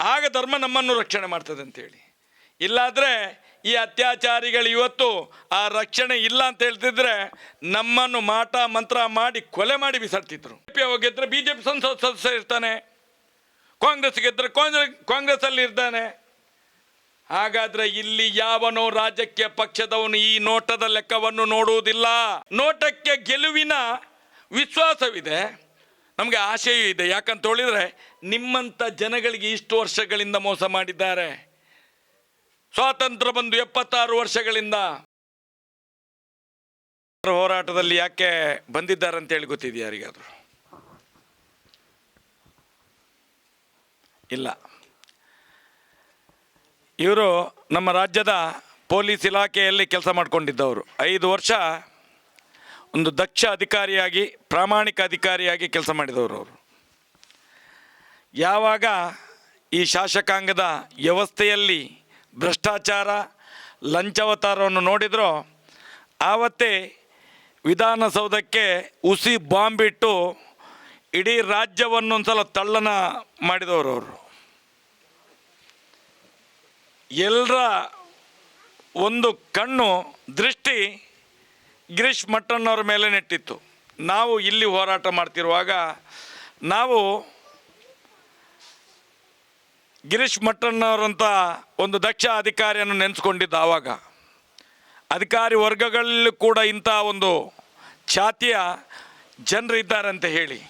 ಆಗ ಧರ್ಮ ನಮ್ಮನ್ನು ರಕ್ಷಣೆ ಮಾಡ್ತದೆ ಅಂತೇಳಿ. ಇಲ್ಲಾದರೆ ಈ ಅತ್ಯಾಚಾರಿಗಳು ಇವತ್ತು ಆ ರಕ್ಷಣೆ ಇಲ್ಲ ಅಂತ ಹೇಳ್ತಿದ್ರೆ ನಮ್ಮನ್ನು ಮಾಟ ಮಂತ್ರ ಮಾಡಿ ಕೊಲೆ ಮಾಡಿ ಬಿಸಾಡ್ತಿದ್ರು. ಬಿ ಗೆದ್ರೆ ಬಿ ಜೆ ಪಿ ಸಂಸತ್ ಸದಸ್ಯ ಇರ್ತಾನೆ. ಕಾಂಗ್ರೆಸ್ ಗೆದ್ರೆ ಕಾಂಗ್ರೆಸ್ ಕಾಂಗ್ರೆಸ್ಸಲ್ಲಿ ಇರ್ತಾನೆ. ಹಾಗಾದ್ರೆ ಇಲ್ಲಿ ಯಾವನೋ ರಾಜಕೀಯ ಪಕ್ಷದವನು ಈ ನೋಟದ ಲೆಕ್ಕವನ್ನು ನೋಡುವುದಿಲ್ಲ. ನೋಟಕ್ಕೆ ಗೆಲುವಿನ ವಿಶ್ವಾಸವಿದೆ. ನಮಗೆ ಆಶೆಯೂ ಇದೆ. ಯಾಕಂತ ಹೇಳಿದರೆ ನಿಮ್ಮಂಥ ಜನಗಳಿಗೆ ಇಷ್ಟು ವರ್ಷಗಳಿಂದ ಮೋಸ ಮಾಡಿದ್ದಾರೆ. ಸ್ವಾತಂತ್ರ್ಯ ಬಂದು ಎಪ್ಪತ್ತಾರು ವರ್ಷಗಳಿಂದ ಹೋರಾಟದಲ್ಲಿ ಯಾಕೆ ಬಂದಿದ್ದಾರೆ ಅಂತ ಹೇಳಿ ಗೊತ್ತಿದೆ ಇಲ್ಲ. ಇವರು ನಮ್ಮ ರಾಜ್ಯದ ಪೊಲೀಸ್ ಇಲಾಖೆಯಲ್ಲಿ ಕೆಲಸ ಮಾಡಿಕೊಂಡಿದ್ದವರು. ಐದು ವರ್ಷ ಒಂದು ದಕ್ಷ ಅಧಿಕಾರಿಯಾಗಿ, ಪ್ರಾಮಾಣಿಕ ಅಧಿಕಾರಿಯಾಗಿ ಕೆಲಸ ಮಾಡಿದವರು ಅವರು. ಯಾವಾಗ ಈ ಶಾಸಕಾಂಗದ ವ್ಯವಸ್ಥೆಯಲ್ಲಿ ಭ್ರಷ್ಟಾಚಾರ, ಲಂಚಾವತಾರವನ್ನು ನೋಡಿದ್ರೋ, ಆವತ್ತೇ ವಿಧಾನಸೌಧಕ್ಕೆ ಉಸಿ ಬಾಂಬ್ ಇಟ್ಟು ಇಡೀ ರಾಜ್ಯವನ್ನು ಒಂದ್ಸಲ ತಳ್ಳನ ಮಾಡಿದವರು ಅವರು. ಎಲ್ಲರ ಒಂದು ಕಣ್ಣು, ದೃಷ್ಟಿ ಗಿರೀಶ್ ಮಟ್ಟಣ್ಣವ್ರ ಮೇಲೆ ನೆಟ್ಟಿತ್ತು. ನಾವು ಇಲ್ಲಿ ಹೋರಾಟ ಮಾಡ್ತಿರುವಾಗ ನಾವು ಗಿರೀಶ್ ಮಟ್ಟಣ್ಣವರಂಥ ಒಂದು ದಕ್ಷ ಅಧಿಕಾರಿಯನ್ನು ನೆನೆಸ್ಕೊಂಡಿದ್ದ ಆವಾಗ. ಅಧಿಕಾರಿ ವರ್ಗಗಳಲ್ಲೂ ಕೂಡ ಇಂಥ ಒಂದು ಛಾತಿಯ ಜನರು ಇದ್ದಾರೆ ಅಂತ ಹೇಳಿ.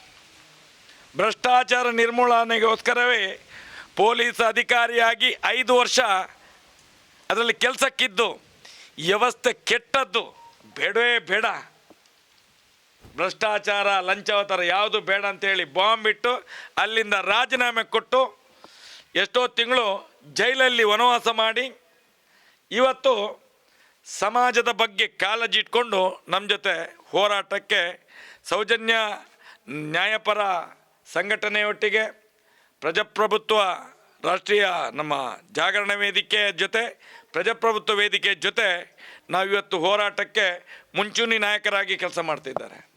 ಭ್ರಷ್ಟಾಚಾರ ನಿರ್ಮೂಲನೆಗೋಸ್ಕರವೇ ಪೊಲೀಸ್ ಅಧಿಕಾರಿಯಾಗಿ ಐದು ವರ್ಷ ಅದರಲ್ಲಿ ಕೆಲಸಕ್ಕಿದ್ದು, ವ್ಯವಸ್ಥೆ ಕೆಟ್ಟದ್ದು ಬೇಡವೇ ಬೇಡ. ಭ್ರಷ್ಟಾಚಾರ ಲಂಚಾವತಾರ ಯಾವುದು ಬೇಡ ಅಂತೇಳಿ ಬಾಂಬ್ ಇಟ್ಟು ಅಲ್ಲಿಂದ ರಾಜೀನಾಮೆ ಕೊಟ್ಟು ಎಷ್ಟೋ ತಿಂಗಳು ಜೈಲಲ್ಲಿ ವನವಾಸ ಮಾಡಿ ಇವತ್ತು ಸಮಾಜದ ಬಗ್ಗೆ ಕಾಳಜಿ ಇಟ್ಕೊಂಡು ನಮ್ಮ ಜೊತೆ ಹೋರಾಟಕ್ಕೆ ಸೌಜನ್ಯ ನ್ಯಾಯಪರ ಸಂಘಟನೆಯೊಟ್ಟಿಗೆ ಪ್ರಜಾಪ್ರಭುತ್ವ ರಾಷ್ಟ್ರೀಯ ನಮ್ಮ ಜಾಗರಣ ವೇದಿಕೆ ಜೊತೆ, ಪ್ರಜಾಪ್ರಭುತ್ವ ವೇದಿಕೆ ಜೊತೆ ನಾವಿವತ್ತು ಹೋರಾಟಕ್ಕೆ ಮುಂಚೂಣಿ ನಾಯಕರಾಗಿ ಕೆಲಸ ಮಾಡ್ತಿದ್ದಾರೆ.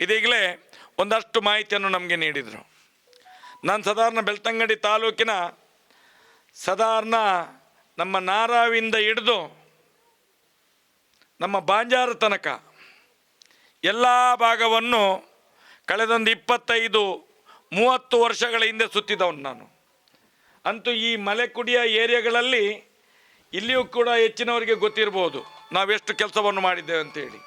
ಇದೀಗಲೇ ಒಂದಷ್ಟು ಮಾಹಿತಿಯನ್ನು ನಮಗೆ ನೀಡಿದರು. ನಾನು ಸಾಧಾರಣ ಬೆಳ್ತಂಗಡಿ ತಾಲೂಕಿನ ಸಾಧಾರಣ ನಮ್ಮ ನಾರಾವಿಂದ ಹಿಡಿದು ನಮ್ಮ ಬಾಂಜಾರ ತನಕ ಎಲ್ಲ ಭಾಗವನ್ನು ಕಳೆದೊಂದು ಇಪ್ಪತ್ತೈದು, ಮೂವತ್ತು ವರ್ಷಗಳ ಹಿಂದೆ ಸುತ್ತಿದವನು ನಾನು. ಅಂತೂ ಈ ಮಲೆಕುಡಿಯ ಏರಿಯಾಗಳಲ್ಲಿ ಇಲ್ಲಿಯೂ ಕೂಡ ಹೆಚ್ಚಿನವರಿಗೆ ಗೊತ್ತಿರ್ಬೋದು. ನಾವೆಷ್ಟು ಕೆಲಸವನ್ನು ಮಾಡಿದ್ದೇವೆ ಅಂತೇಳಿ.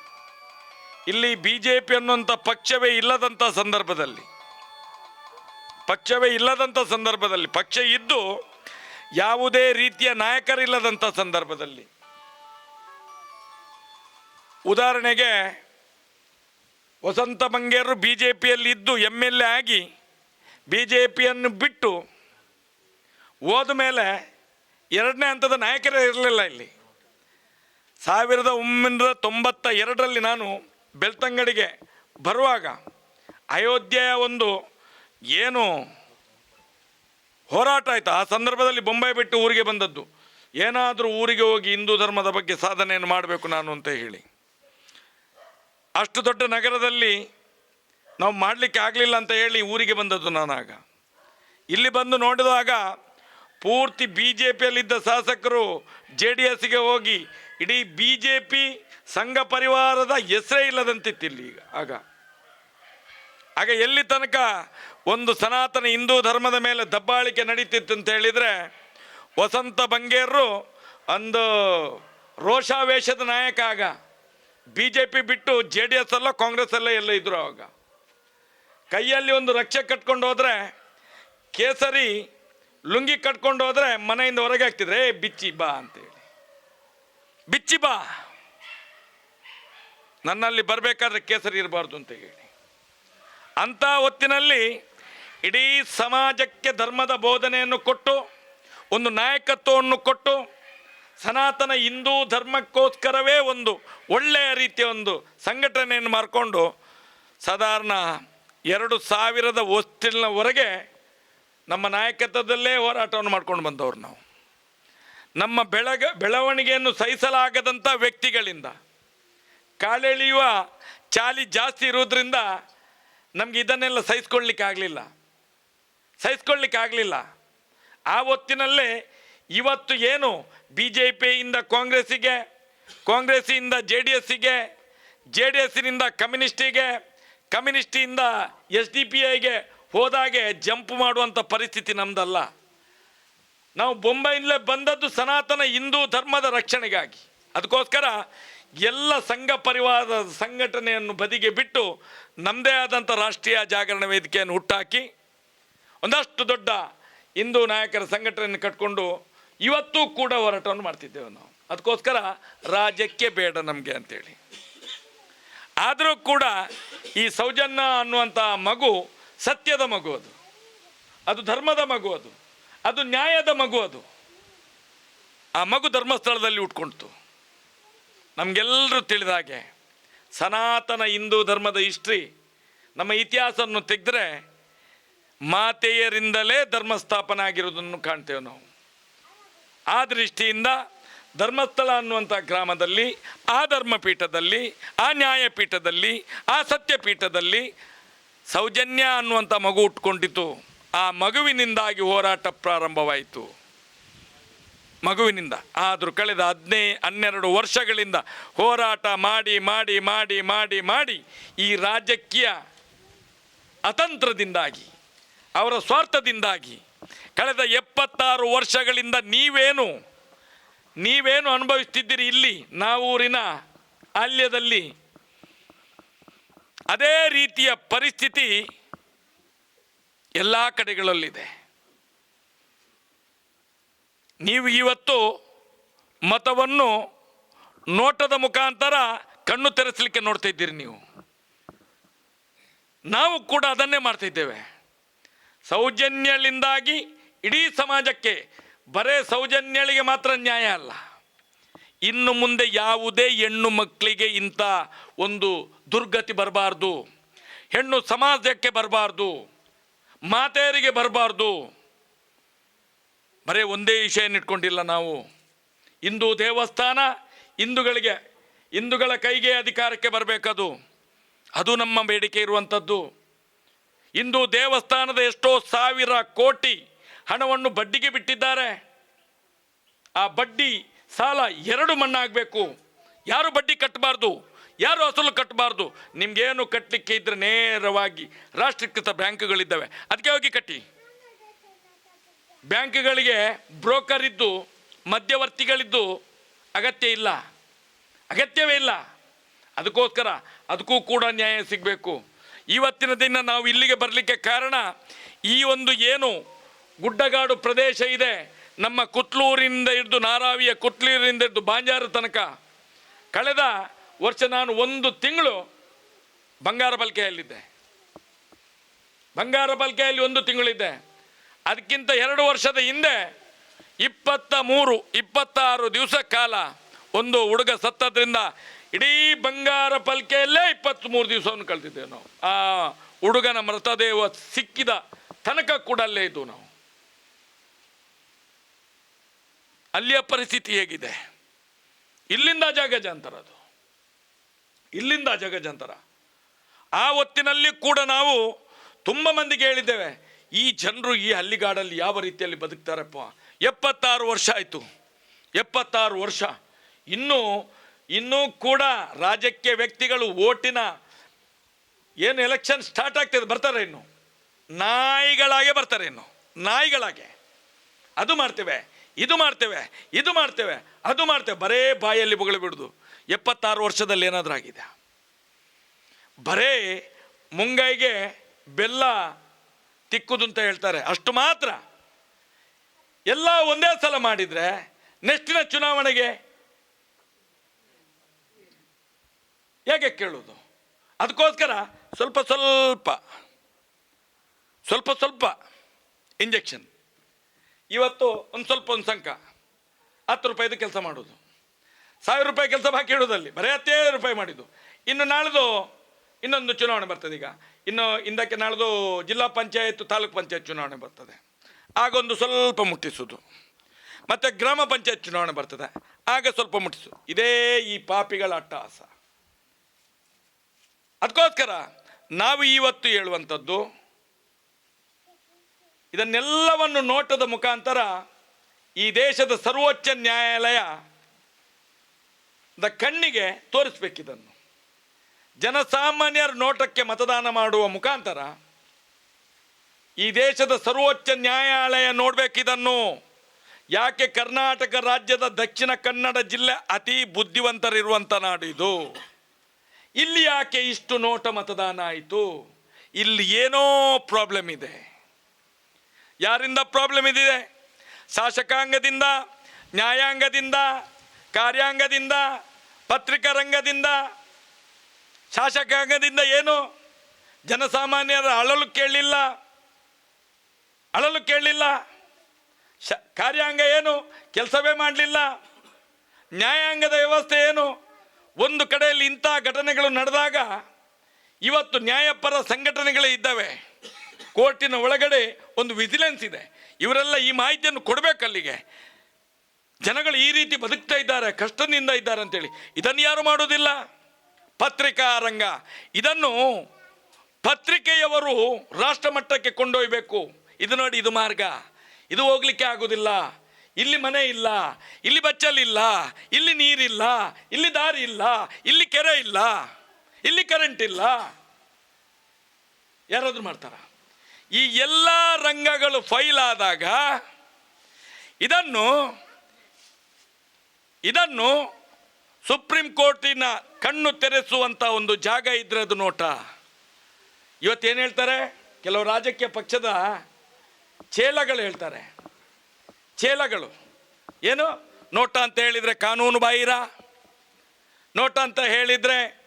ಇಲ್ಲಿ ಬಿ ಜೆ ಪಿ ಅನ್ನುವಂಥ ಪಕ್ಷವೇ ಇಲ್ಲದಂಥ ಸಂದರ್ಭದಲ್ಲಿ, ಪಕ್ಷವೇ ಇಲ್ಲದಂಥ ಸಂದರ್ಭದಲ್ಲಿ, ಪಕ್ಷ ಇದ್ದು ಯಾವುದೇ ರೀತಿಯ ನಾಯಕರಿಲ್ಲದಂಥ ಸಂದರ್ಭದಲ್ಲಿ. ಉದಾಹರಣೆಗೆ ವಸಂತ ಬಂಗೇರು ಬಿ ಜೆ ಪಿಯಲ್ಲಿ ಇದ್ದು ಎಂ ಎಲ್ ಎ ಆಗಿ ಬಿ ಜೆ ಪಿಯನ್ನು ಬಿಟ್ಟು ಹೋದ ಮೇಲೆ ಎರಡನೇ ಹಂತದ ನಾಯಕರೇ ಇರಲಿಲ್ಲ ಇಲ್ಲಿ. ಸಾವಿರದ ಒಂಬೈನೂರ ತೊಂಬತ್ತ ಎರಡರಲ್ಲಿ ನಾನು ಬೆಳ್ತಂಗಡಿಗೆ ಬರುವಾಗ ಅಯೋಧ್ಯೆಯ ಒಂದು ಏನು ಹೋರಾಟ ಆಯಿತು. ಆ ಸಂದರ್ಭದಲ್ಲಿ ಬೊಂಬೈ ಬಿಟ್ಟು ಊರಿಗೆ ಬಂದದ್ದು. ಏನಾದರೂ ಊರಿಗೆ ಹೋಗಿ ಹಿಂದೂ ಧರ್ಮದ ಬಗ್ಗೆ ಸಾಧನೆಯನ್ನು ಮಾಡಬೇಕು ನಾನು ಅಂತ ಹೇಳಿ. ಅಷ್ಟು ದೊಡ್ಡ ನಗರದಲ್ಲಿ ನಾವು ಮಾಡಲಿಕ್ಕೆ ಆಗಲಿಲ್ಲ ಅಂತ ಹೇಳಿ ಊರಿಗೆ ಬಂದದ್ದು ನಾನಾಗ. ಇಲ್ಲಿ ಬಂದು ನೋಡಿದಾಗ ಪೂರ್ತಿ ಬಿ ಜೆ ಪಿಯಲ್ಲಿದ್ದ ಶಾಸಕರು ಜೆ ಡಿ ಎಸ್ಗೆ ಹೋಗಿ ಇಡೀ ಬಿ ಜೆ ಪಿ ಸಂಘ ಪರಿವಾರದ ಹೆಸರೇ ಇಲ್ಲದಂತಿತ್ತು ಇಲ್ಲಿ ಈಗ, ಆಗ. ಆಗ ಎಲ್ಲಿ ತನಕ ಒಂದು ಸನಾತನ ಹಿಂದೂ ಧರ್ಮದ ಮೇಲೆ ದಬ್ಬಾಳಿಕೆ ನಡೀತಿತ್ತು ಅಂತ ಹೇಳಿದರೆ ವಸಂತ ಬಂಗೇರರು ಒಂದು ರೋಷಾವೇಶದ ನಾಯಕ ಆಗ. ಬಿ ಜೆ ಪಿ ಬಿಟ್ಟು ಜೆ ಡಿ ಎಸ್ ಅಲ್ಲ, ಕಾಂಗ್ರೆಸ್ ಅಲ್ಲ, ಎಲ್ಲ ಇದ್ರು ಆವಾಗ. ಕೈಯಲ್ಲಿ ಒಂದು ರಕ್ಷೆ ಕಟ್ಕೊಂಡು ಹೋದ್ರೆ ಕೇಸರಿ ಲುಂಗಿ ಕಟ್ಕೊಂಡು ಹೋದ್ರೆ ಮನೆಯಿಂದ ಹೊರಗೆ ಹಾಕ್ತಿದ್ರೆ ಬಿಚ್ಚಿ ಬಾ ಅಂತೇಳಿ. ಬಿಚ್ಚಿ ಬಾ. ನನ್ನಲ್ಲಿ ಬರಬೇಕಾದ್ರೆ ಕೇಸರಿ ಇರಬಾರ್ದು ಅಂತ ಹೇಳಿ. ಅಂಥ ಹೊತ್ತಿನಲ್ಲಿ ಇಡೀ ಸಮಾಜಕ್ಕೆ ಧರ್ಮದ ಬೋಧನೆಯನ್ನು ಕೊಟ್ಟು, ಒಂದು ನಾಯಕತ್ವವನ್ನು ಕೊಟ್ಟು, ಸನಾತನ ಹಿಂದೂ ಧರ್ಮಕ್ಕೋಸ್ಕರವೇ ಒಂದು ಒಳ್ಳೆಯ ರೀತಿಯ ಒಂದು ಸಂಘಟನೆಯನ್ನು ಮಾಡಿಕೊಂಡು, ಸಾಧಾರಣ ಎರಡು ಸಾವಿರದ ಹೊಸ್ತಿಲಿನವರೆಗೆ ನಮ್ಮ ನಾಯಕತ್ವದಲ್ಲೇ ಹೋರಾಟವನ್ನು ಮಾಡ್ಕೊಂಡು ಬಂದವರು ನಾವು. ನಮ್ಮ ಬೆಳಗ, ಬೆಳವಣಿಗೆಯನ್ನು ಸಹಿಸಲಾಗದಂಥ ವ್ಯಕ್ತಿಗಳಿಂದ, ಕಾಲೆಳೆಯುವ ಚಾಲಿ ಜಾಸ್ತಿ ಇರೋದ್ರಿಂದ ನಮ್ಗೆ ಇದನ್ನೆಲ್ಲ ಸಹಿಸ್ಕೊಳ್ಳಿಕ್ಕಾಗಲಿಲ್ಲ ಆಗಲಿಲ್ಲ. ಸಹಿಸ್ಕೊಳ್ಳಿಕ್ಕೆ ಆಗಲಿಲ್ಲ. ಆ ಹೊತ್ತಿನಲ್ಲೇ ಇವತ್ತು ಏನು ಬಿ ಜೆ ಪಿಯಿಂದ ಕಾಂಗ್ರೆಸ್ಸಿಗೆ ಕಾಂಗ್ರೆಸ್ಸಿಂದ ಜೆ ಡಿ ಎಸ್ಸಿಗೆ ಜೆ ಡಿ ಎಸ್ಸಿನಿಂದ ಕಮ್ಯುನಿಸ್ಟಿಗೆ, ಕಮ್ಯುನಿಸ್ಟಿಯಿಂದ ಎಸ್ ಡಿ ಪಿ ಐಗೆ ಹೋದಾಗೆ ಜಂಪ್ ಮಾಡುವಂಥ ಪರಿಸ್ಥಿತಿ ನಮ್ದಲ್ಲ. ನಾವು ಬೊಂಬೈನಲ್ಲೇ ಬಂದದ್ದು ಸನಾತನ ಹಿಂದೂ ಧರ್ಮದ ರಕ್ಷಣೆಗಾಗಿ. ಅದಕ್ಕೋಸ್ಕರ ಎಲ್ಲ ಸಂಘ ಪರಿವಾರದ ಸಂಘಟನೆಯನ್ನು ಬದಿಗೆ ಬಿಟ್ಟು ನಮ್ಮದೇ ಆದಂಥ ರಾಷ್ಟ್ರೀಯ ಜಾಗರಣ ವೇದಿಕೆಯನ್ನು ಹುಟ್ಟಾಕಿ ಒಂದಷ್ಟು ದೊಡ್ಡ ಹಿಂದೂ ನಾಯಕರ ಸಂಘಟನೆಯನ್ನು ಕಟ್ಕೊಂಡು ಇವತ್ತೂ ಕೂಡ ಹೋರಾಟವನ್ನು ಮಾಡ್ತಿದ್ದೇವೆ ನಾವು. ಅದಕ್ಕೋಸ್ಕರ ರಾಜ್ಯಕ್ಕೆ ಬೇಡ ನಮಗೆ ಅಂತೇಳಿ. ಆದರೂ ಕೂಡ ಈ ಸೌಜನ್ಯ ಅನ್ನುವಂಥ ಮಗು ಸತ್ಯದ ಮಗು ಅದು. ಅದು ಧರ್ಮದ ಮಗು ಅದು. ಅದು ನ್ಯಾಯದ ಮಗು ಅದು. ಆ ಮಗು ಧರ್ಮಸ್ಥಳದಲ್ಲಿ ಉಟ್ಕೊಳ್ತು ನಮಗೆಲ್ಲರೂ ತಿಳಿದ ಹಾಗೆ ಸನಾತನ ಹಿಂದೂ ಧರ್ಮದ ಹಿಸ್ಟ್ರಿ ನಮ್ಮ ಇತಿಹಾಸವನ್ನು ತೆಗೆದ್ರೆ ಮಾತೆಯರಿಂದಲೇ ಧರ್ಮ ಸ್ಥಾಪನೆ ಆಗಿರೋದನ್ನು ಕಾಣ್ತೇವೆ ನಾವು. ಆ ದೃಷ್ಟಿಯಿಂದ ಧರ್ಮಸ್ಥಳ ಅನ್ನುವಂಥ ಗ್ರಾಮದಲ್ಲಿ, ಆ ಧರ್ಮಪೀಠದಲ್ಲಿ, ಆ ನ್ಯಾಯಪೀಠದಲ್ಲಿ, ಆ ಸತ್ಯಪೀಠದಲ್ಲಿ ಸೌಜನ್ಯ ಅನ್ನುವಂಥ ಮಗು ಉಟ್ಕೊಂಡಿತು ಆ ಮಗುವಿನಿಂದಾಗಿ ಹೋರಾಟ ಪ್ರಾರಂಭವಾಯಿತು. ಮಗುವಿನಿಂದ. ಆದರೂ ಕಳೆದ ಹದಿನೈ, ಹನ್ನೆರಡು ವರ್ಷಗಳಿಂದ ಹೋರಾಟ ಮಾಡಿ ಮಾಡಿ ಮಾಡಿ ಮಾಡಿ ಮಾಡಿ ಈ ರಾಜಕೀಯ ಅತಂತ್ರದಿಂದಾಗಿ, ಅವರ ಸ್ವಾರ್ಥದಿಂದಾಗಿ ಕಳೆದ ಎಪ್ಪತ್ತಾರು ವರ್ಷಗಳಿಂದ ನೀವೇನು ನೀವೇನು ಅನುಭವಿಸ್ತಿದ್ದೀರಿ ಇಲ್ಲಿ, ನಾವೂರಿನ ಅಲ್ಯದಲ್ಲಿ ಅದೇ ರೀತಿಯ ಪರಿಸ್ಥಿತಿ ಎಲ್ಲ ಕಡೆಗಳಲ್ಲಿದೆ. ನೀವು ಇವತ್ತು ಮತವನ್ನು ನೋಟದ ಮುಖಾಂತರ ಕಣ್ಣು ತೆರೆಸಲಿಕ್ಕೆ ನೋಡ್ತಾ ಇದ್ದೀರಿ ನೀವು. ನಾವು ಕೂಡ ಅದನ್ನೇ ಮಾಡ್ತಾ ಇದ್ದೇವೆ. ಸೌಜನ್ಯಗಳಿಂದಾಗಿ ಇಡೀ ಸಮಾಜಕ್ಕೆ ಬರೇ ಸೌಜನ್ಯಳಿಗೆ ಮಾತ್ರ ನ್ಯಾಯ ಅಲ್ಲ. ಇನ್ನು ಮುಂದೆ ಯಾವುದೇ ಹೆಣ್ಣು ಮಕ್ಕಳಿಗೆ ಇಂಥ ಒಂದು ದುರ್ಗತಿ ಬರಬಾರ್ದು. ಹೆಣ್ಣು ಸಮಾಜಕ್ಕೆ ಬರಬಾರ್ದು. ಮಾತೆಯರಿಗೆ ಬರಬಾರ್ದು. ಬರೇ ಒಂದೇ ವಿಷಯ ಇಟ್ಕೊಂಡಿಲ್ಲ ನಾವು. ಹಿಂದೂ ದೇವಸ್ಥಾನ ಹಿಂದೂಗಳಿಗೆ, ಹಿಂದೂಗಳ ಕೈಗೆ ಅಧಿಕಾರಕ್ಕೆ ಬರಬೇಕದು. ಅದು ನಮ್ಮ ಬೇಡಿಕೆ ಇರುವಂಥದ್ದು. ಇಂದು ದೇವಸ್ಥಾನದ ಎಷ್ಟೋ ಸಾವಿರ ಕೋಟಿ ಹಣವನ್ನು ಬಡ್ಡಿಗೆ ಬಿಟ್ಟಿದ್ದಾರೆ. ಆ ಬಡ್ಡಿ ಸಾಲ ಎರಡು ಮಣ್ಣಾಗಬೇಕು. ಯಾರು ಬಡ್ಡಿ ಕಟ್ಟಬಾರ್ದು ಯಾರು ಅಸಲು ಕಟ್ಟಬಾರ್ದು ನಿಮ್ಗೇನು ಕಟ್ಟಲಿಕ್ಕೆ ಇದ್ರೆ ನೇರವಾಗಿ ರಾಷ್ಟ್ರೀಕೃತ ಬ್ಯಾಂಕ್ಗಳಿದ್ದಾವೆ. ಅದಕ್ಕೆ ಹೋಗಿ ಕಟ್ಟಿ. ಬ್ಯಾಂಕ್ಗಳಿಗೆ ಬ್ರೋಕರ್ ಇದ್ದು, ಮಧ್ಯವರ್ತಿಗಳಿದ್ದು ಅಗತ್ಯ ಇಲ್ಲ. ಅಗತ್ಯವೇ ಇಲ್ಲ. ಅದಕ್ಕೋಸ್ಕರ ಅದಕ್ಕೂ ಕೂಡ ನ್ಯಾಯ ಸಿಗಬೇಕು. ಇವತ್ತಿನ ದಿನ ನಾವು ಇಲ್ಲಿಗೆ ಬರಲಿಕ್ಕೆ ಕಾರಣ ಈ ಒಂದು ಏನು ಗುಡ್ಡಗಾಡು ಪ್ರದೇಶ ಇದೆ. ನಮ್ಮ ಕುತ್ಲೂರಿನಿಂದ ಹಿಡಿದು ನಾರಾವಿಯ ಕುತ್ಲೂರಿನಿಂದ ಹಿಡಿದು ಬಾಂಜಾರ ತನಕ ಕಳೆದ ವರ್ಷ ನಾನು ಒಂದು ತಿಂಗಳು ಬಂಗಾರ ಬಲ್ಕೆಯಲ್ಲಿದ್ದೆ. ಬಂಗಾರ ಬಲ್ಕೆಯಲ್ಲಿ ಒಂದು ತಿಂಗಳಿದ್ದೆ. ಅದಕ್ಕಿಂತ ಎರಡು ವರ್ಷದ ಹಿಂದೆ ಇಪ್ಪತ್ತ ಮೂರು ಇಪ್ಪತ್ತಾರು ದಿವಸ ಕಾಲ ಒಂದು ಹುಡುಗ ಸತ್ತದ್ರಿಂದ ಇಡೀ ಬಂಗಾರ ಪಲ್ಕೆಯಲ್ಲೇ ಇಪ್ಪತ್ತ್ಮೂರು ದಿವಸವನ್ನು ಕಳೆದಿದ್ದೇವೆ ನಾವು. ಆ ಹುಡುಗನ ಮೃತದೇಹ ಸಿಕ್ಕಿದ ತನಕ ಕೂಡ ಅಲ್ಲೇ ಇದ್ದು ನಾವು. ಅಲ್ಲಿಯ ಪರಿಸ್ಥಿತಿ ಹೇಗಿದೆ? ಇಲ್ಲಿಂದ ಜಗಜಾಂತರ ಅದು. ಇಲ್ಲಿಂದ ಜಗಜಾಂತರ. ಆ ಹೊತ್ತಿನಲ್ಲಿ ಕೂಡ ನಾವು ತುಂಬ ಮಂದಿಗೆ ಹೇಳಿದ್ದೇವೆ, ಈ ಜನರು ಈ ಹಳ್ಳಿಗಾಡಲ್ಲಿ ಯಾವ ರೀತಿಯಲ್ಲಿ ಬದುಕ್ತಾರಪ್ಪ? ಎಪ್ಪತ್ತಾರು ವರ್ಷ ಆಯಿತು. ಎಪ್ಪತ್ತಾರು ವರ್ಷ. ಇನ್ನೂ ಇನ್ನೂ ಕೂಡ ರಾಜಕೀಯ ವ್ಯಕ್ತಿಗಳು ಓಟಿನ ಏನು ಎಲೆಕ್ಷನ್ ಸ್ಟಾರ್ಟ್ ಆಗ್ತದೆ, ಬರ್ತಾರೆ ಇನ್ನು. ನಾಯಿಗಳಾಗೆ ಬರ್ತಾರೆ ಇನ್ನು. ನಾಯಿಗಳಾಗೆ. ಅದು ಮಾಡ್ತೇವೆ. ಇದು ಮಾಡ್ತೇವೆ ಇದು ಮಾಡ್ತೇವೆ, ಅದು ಮಾಡ್ತೇವೆ. ಬರೇ ಬಾಯಲ್ಲಿ ಬೊಗಳು ಬಿಡುದು. ಎಪ್ಪತ್ತಾರು ವರ್ಷದಲ್ಲಿ ಏನಾದರೂ ಆಗಿದೆ? ಬರೇ ಮುಂಗೈಗೆ ಬೆಲ್ಲ ತಿಕ್ಕುದು ಅಂತ ಹೇಳ್ತಾರೆ. ಅಷ್ಟು ಮಾತ್ರ. ಎಲ್ಲ ಒಂದೇ ಸಲ ಮಾಡಿದರೆ ನೆಕ್ಸ್ಟಿನ ಚುನಾವಣೆಗೆ ಹೇಗೆ ಕೇಳೋದು? ಅದಕ್ಕೋಸ್ಕರ ಸ್ವಲ್ಪ ಸ್ವಲ್ಪ ಸ್ವಲ್ಪ ಸ್ವಲ್ಪ ಇಂಜೆಕ್ಷನ್. ಇವತ್ತು ಒಂದು ಸ್ವಲ್ಪ ಒಂದು ಸಂಕ. ಹತ್ತು ರೂಪಾಯಿದು ಕೆಲಸ ಮಾಡೋದು. ಸಾವಿರ ರೂಪಾಯಿ ಕೆಲಸ ಬಾಕಿ ಇಡೋದಲ್ಲಿ ಬರೀ ಹತ್ತೇ ರೂಪಾಯಿ ಮಾಡಿದ್ದು. ಇನ್ನು ನಾಳೆದು ಇನ್ನೊಂದು ಚುನಾವಣೆ ಬರ್ತದೆ ಈಗ. ಇನ್ನು ಇಂದಕ್ಕೆ ನಾಳೆದು ಜಿಲ್ಲಾ ಪಂಚಾಯತ್, ತಾಲೂಕು ಪಂಚಾಯತ್ ಚುನಾವಣೆ ಬರ್ತದೆ. ಆಗೊಂದು ಸ್ವಲ್ಪ ಮುಟ್ಟಿಸೋದು. ಮತ್ತು ಗ್ರಾಮ ಪಂಚಾಯತ್ ಚುನಾವಣೆ ಬರ್ತದೆ. ಆಗ ಸ್ವಲ್ಪ ಮುಟ್ಟಿಸು ಇದೇ ಈ ಪಾಪಿಗಳ ಅಟ್ಟಹಾಸ ಅದಕ್ಕೋಸ್ಕರ ನಾವು ಇವತ್ತು ಹೇಳುವಂಥದ್ದು ಇದನ್ನೆಲ್ಲವನ್ನು ನೋಟದ ಮುಖಾಂತರ ಈ ದೇಶದ ಸರ್ವೋಚ್ಚ ನ್ಯಾಯಾಲಯ ದ ಕಣ್ಣಿಗೆ ತೋರಿಸ್ಬೇಕಿದನ್ನು. ಜನಸಾಮಾನ್ಯರ ನೋಟಕ್ಕೆ ಮತದಾನ ಮಾಡುವ ಮುಖಾಂತರ ಈ ದೇಶದ ಸರ್ವೋಚ್ಚ ನ್ಯಾಯಾಲಯ ನೋಡಬೇಕಿದನ್ನು. ಯಾಕೆ ಕರ್ನಾಟಕ ರಾಜ್ಯದ ದಕ್ಷಿಣ ಕನ್ನಡ ಜಿಲ್ಲೆ ಅತಿ ಬುದ್ಧಿವಂತರಿರುವಂಥ ನಾಡು ಇದು. ಇಲ್ಲಿ ಯಾಕೆ ಇಷ್ಟು ನೋಟ ಮತದಾನ ಆಯಿತು. ಇಲ್ಲಿ ಏನೋ ಪ್ರಾಬ್ಲಮ್ ಇದೆ. ಯಾರಿಂದ ಪ್ರಾಬ್ಲಮ್ ಇದಿದೆ? ಶಾಸಕಾಂಗದಿಂದ, ನ್ಯಾಯಾಂಗದಿಂದ, ಕಾರ್ಯಾಂಗದಿಂದ ಪತ್ರಿಕಾ ರಂಗದಿಂದ ಶಾಸಕಾಂಗದಿಂದ ಏನು? ಜನಸಾಮಾನ್ಯರ ಅಳಲು ಕೇಳಲಿಲ್ಲ ಅಳಲು ಕೇಳಲಿಲ್ಲ ಶ, ಕಾರ್ಯಾಂಗ ಏನು? ಕೆಲಸವೇ ಮಾಡಲಿಲ್ಲ. ನ್ಯಾಯಾಂಗದ ವ್ಯವಸ್ಥೆ ಏನು? ಒಂದು ಕಡೆಯಲ್ಲಿ ಇಂಥ ಘಟನೆಗಳು ನಡೆದಾಗ ಇವತ್ತು ನ್ಯಾಯಪರ ಸಂಘಟನೆಗಳೇ ಇದ್ದಾವೆ. ಕೋರ್ಟಿನ ಒಳಗಡೆ ಒಂದು ವಿಜಿಲೆನ್ಸ್ ಇದೆ. ಇವರೆಲ್ಲ ಈ ಮಾಹಿತಿಯನ್ನು ಕೊಡಬೇಕು ಅಲ್ಲಿಗೆ ಜನಗಳು ಈ ರೀತಿ ಬದುಕ್ತಾ ಇದ್ದಾರೆ, ಕಷ್ಟದಿಂದ ಇದ್ದಾರೆ ಅಂತೇಳಿ. ಇದನ್ನು ಯಾರು ಮಾಡೋದಿಲ್ಲ ಪತ್ರಿಕಾ ರಂಗ. ಇದನ್ನು ಪತ್ರಿಕೆಯವರು ರಾಷ್ಟ್ರ ಮಟ್ಟಕ್ಕೆ ಕೊಂಡೊಯ್ಯಬೇಕು ಇದು ನೋಡಿ, ಇದು ಮಾರ್ಗ. ಇದು ಹೋಗ್ಲಿಕ್ಕೆ ಆಗೋದಿಲ್ಲ. ಇಲ್ಲಿ ಮನೆ ಇಲ್ಲ, ಇಲ್ಲಿ ಬಚ್ಚಲಿಲ್ಲ ಇಲ್ಲಿ ನೀರಿಲ್ಲ ಇಲ್ಲಿ ದಾರಿ ಇಲ್ಲ, ಇಲ್ಲಿ ಕೆರೆ ಇಲ್ಲ, ಇಲ್ಲಿ ಕರೆಂಟ್ ಇಲ್ಲ. ಯಾರಾದರೂ ಮಾಡ್ತಾರ? ಈ ಎಲ್ಲ ರಂಗಗಳು ಫೈಲ್ ಆದಾಗ ಇದನ್ನು ಇದನ್ನು ಸುಪ್ರೀಂ ಕೋರ್ಟಿನ ಕಣ್ಣು ತೆರೆಸುವಂತ ಒಂದು ಜಾಗ ಇದ್ರೆ ಅದು ನೋಟ. ಇವತ್ತೇನು ಹೇಳ್ತಾರೆ? ಕೆಲವು ರಾಜಕೀಯ ಪಕ್ಷದ ಚೇಲಗಳು ಹೇಳ್ತಾರೆ. ಚೇಲಗಳು. ಏನು? ನೋಟ ಅಂತ ಹೇಳಿದರೆ ಕಾನೂನು ಬಾಹಿರ. ನೋಟ ಅಂತ ಹೇಳಿದರೆ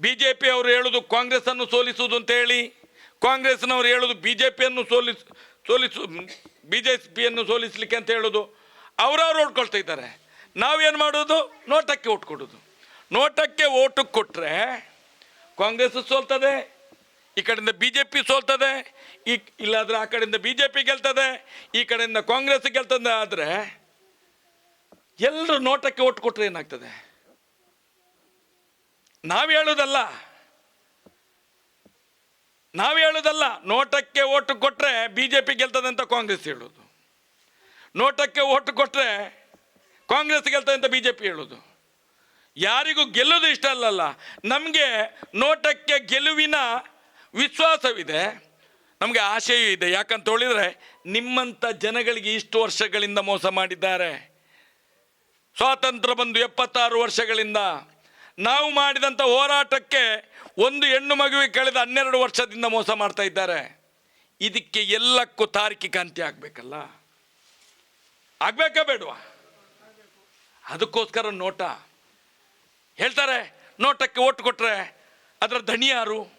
ಬಿ ಜೆ ಪಿ ಅವರು ಹೇಳೋದು ಕಾಂಗ್ರೆಸ್ಸನ್ನು ಸೋಲಿಸುವುದು ಅಂತ ಹೇಳಿ. ಕಾಂಗ್ರೆಸ್ನವರು ಹೇಳೋದು ಬಿ ಜೆ ಪಿಯನ್ನು ಸೋಲಿಸ್, ಸೋಲಿಸು ಬಿ ಜೆ ಪಿಯನ್ನು ಸೋಲಿಸಲಿಕ್ಕೆ ಅಂತ ಹೇಳೋದು. ಅವರವ್ರು ಓಡ್ಕೊಳ್ತಾ ಇದ್ದಾರೆ. ನಾವೇನು ಮಾಡೋದು? ನೋಟಕ್ಕೆ ಓಟ್ ಕೊಡೋದು. ನೋಟಕ್ಕೆ ಓಟು ಕೊಟ್ಟರೆ ಕಾಂಗ್ರೆಸ್ ಸೋಲ್ತದೆ, ಈ ಕಡೆಯಿಂದ ಬಿ ಜೆ ಪಿ ಸೋಲ್ತದೆ, ಈ, ಇಲ್ಲಾದರೆ ಆ ಕಡೆಯಿಂದ ಬಿ ಜೆ ಪಿ ಗೆಲ್ತದೆ, ಈ ಕಡೆಯಿಂದ ಕಾಂಗ್ರೆಸ್ ಗೆಲ್ತದೆ ಆದರೆ ಎಲ್ಲರೂ ನೋಟಕ್ಕೆ ಓಟ್ ಕೊಟ್ಟರೆ ಏನಾಗ್ತದೆ? ನಾವು ಹೇಳೋದಲ್ಲ. ನಾವು ಹೇಳೋದಲ್ಲ, ನೋಟಕ್ಕೆ ಓಟು ಕೊಟ್ಟರೆ ಬಿ ಜೆ ಪಿ ಗೆಲ್ತದೆ ಅಂತ ಕಾಂಗ್ರೆಸ್ ಹೇಳೋದು. ನೋಟಕ್ಕೆ ಓಟು ಕೊಟ್ಟರೆ ಕಾಂಗ್ರೆಸ್ ಗೆಲ್ತದೆ ಅಂತ ಬಿ ಜೆ ಪಿ ಹೇಳೋದು. ಯಾರಿಗೂ ಗೆಲ್ಲೋದು ಇಷ್ಟ ಅಲ್ಲಲ್ಲ, ನಮಗೆ ನೋಟಕ್ಕೆ ಗೆಲುವಿನ ವಿಶ್ವಾಸವಿದೆ, ನಮಗೆ ಆಶೆಯೂ ಇದೆ. ಯಾಕಂತ ಹೇಳಿದರೆ ನಿಮ್ಮಂಥ ಜನಗಳಿಗೆ ಇಷ್ಟು ವರ್ಷಗಳಿಂದ ಮೋಸ ಮಾಡಿದ್ದಾರೆ. ಸ್ವಾತಂತ್ರ್ಯ ಬಂದು ಎಪ್ಪತ್ತಾರು ವರ್ಷಗಳಿಂದ ನಾವು ಮಾಡಿದಂಥ ಹೋರಾಟಕ್ಕೆ ಒಂದು ಹೆಣ್ಣು ಮಗುವಿಗೆ ಕಳೆದ ಹನ್ನೆರಡು ವರ್ಷದಿಂದ ಮೋಸ ಮಾಡ್ತಾ ಇದ್ದಾರೆ. ಇದಕ್ಕೆ ಎಲ್ಲಕ್ಕೂ ತಾರ್ಕಿಕ ಅಂತ್ಯ ಆಗಬೇಕಲ್ಲ? ಆಗ್ಬೇಕಾ ಬೇಡವಾ? ಅದಕ್ಕೋಸ್ಕರ ನೋಟ. ಹೇಳ್ತಾರೆ, ನೋಟಕ್ಕೆ ಓಟ್ ಕೊಟ್ರೆ ಅದರ ಧನಿಯಾರು ಯಾರು?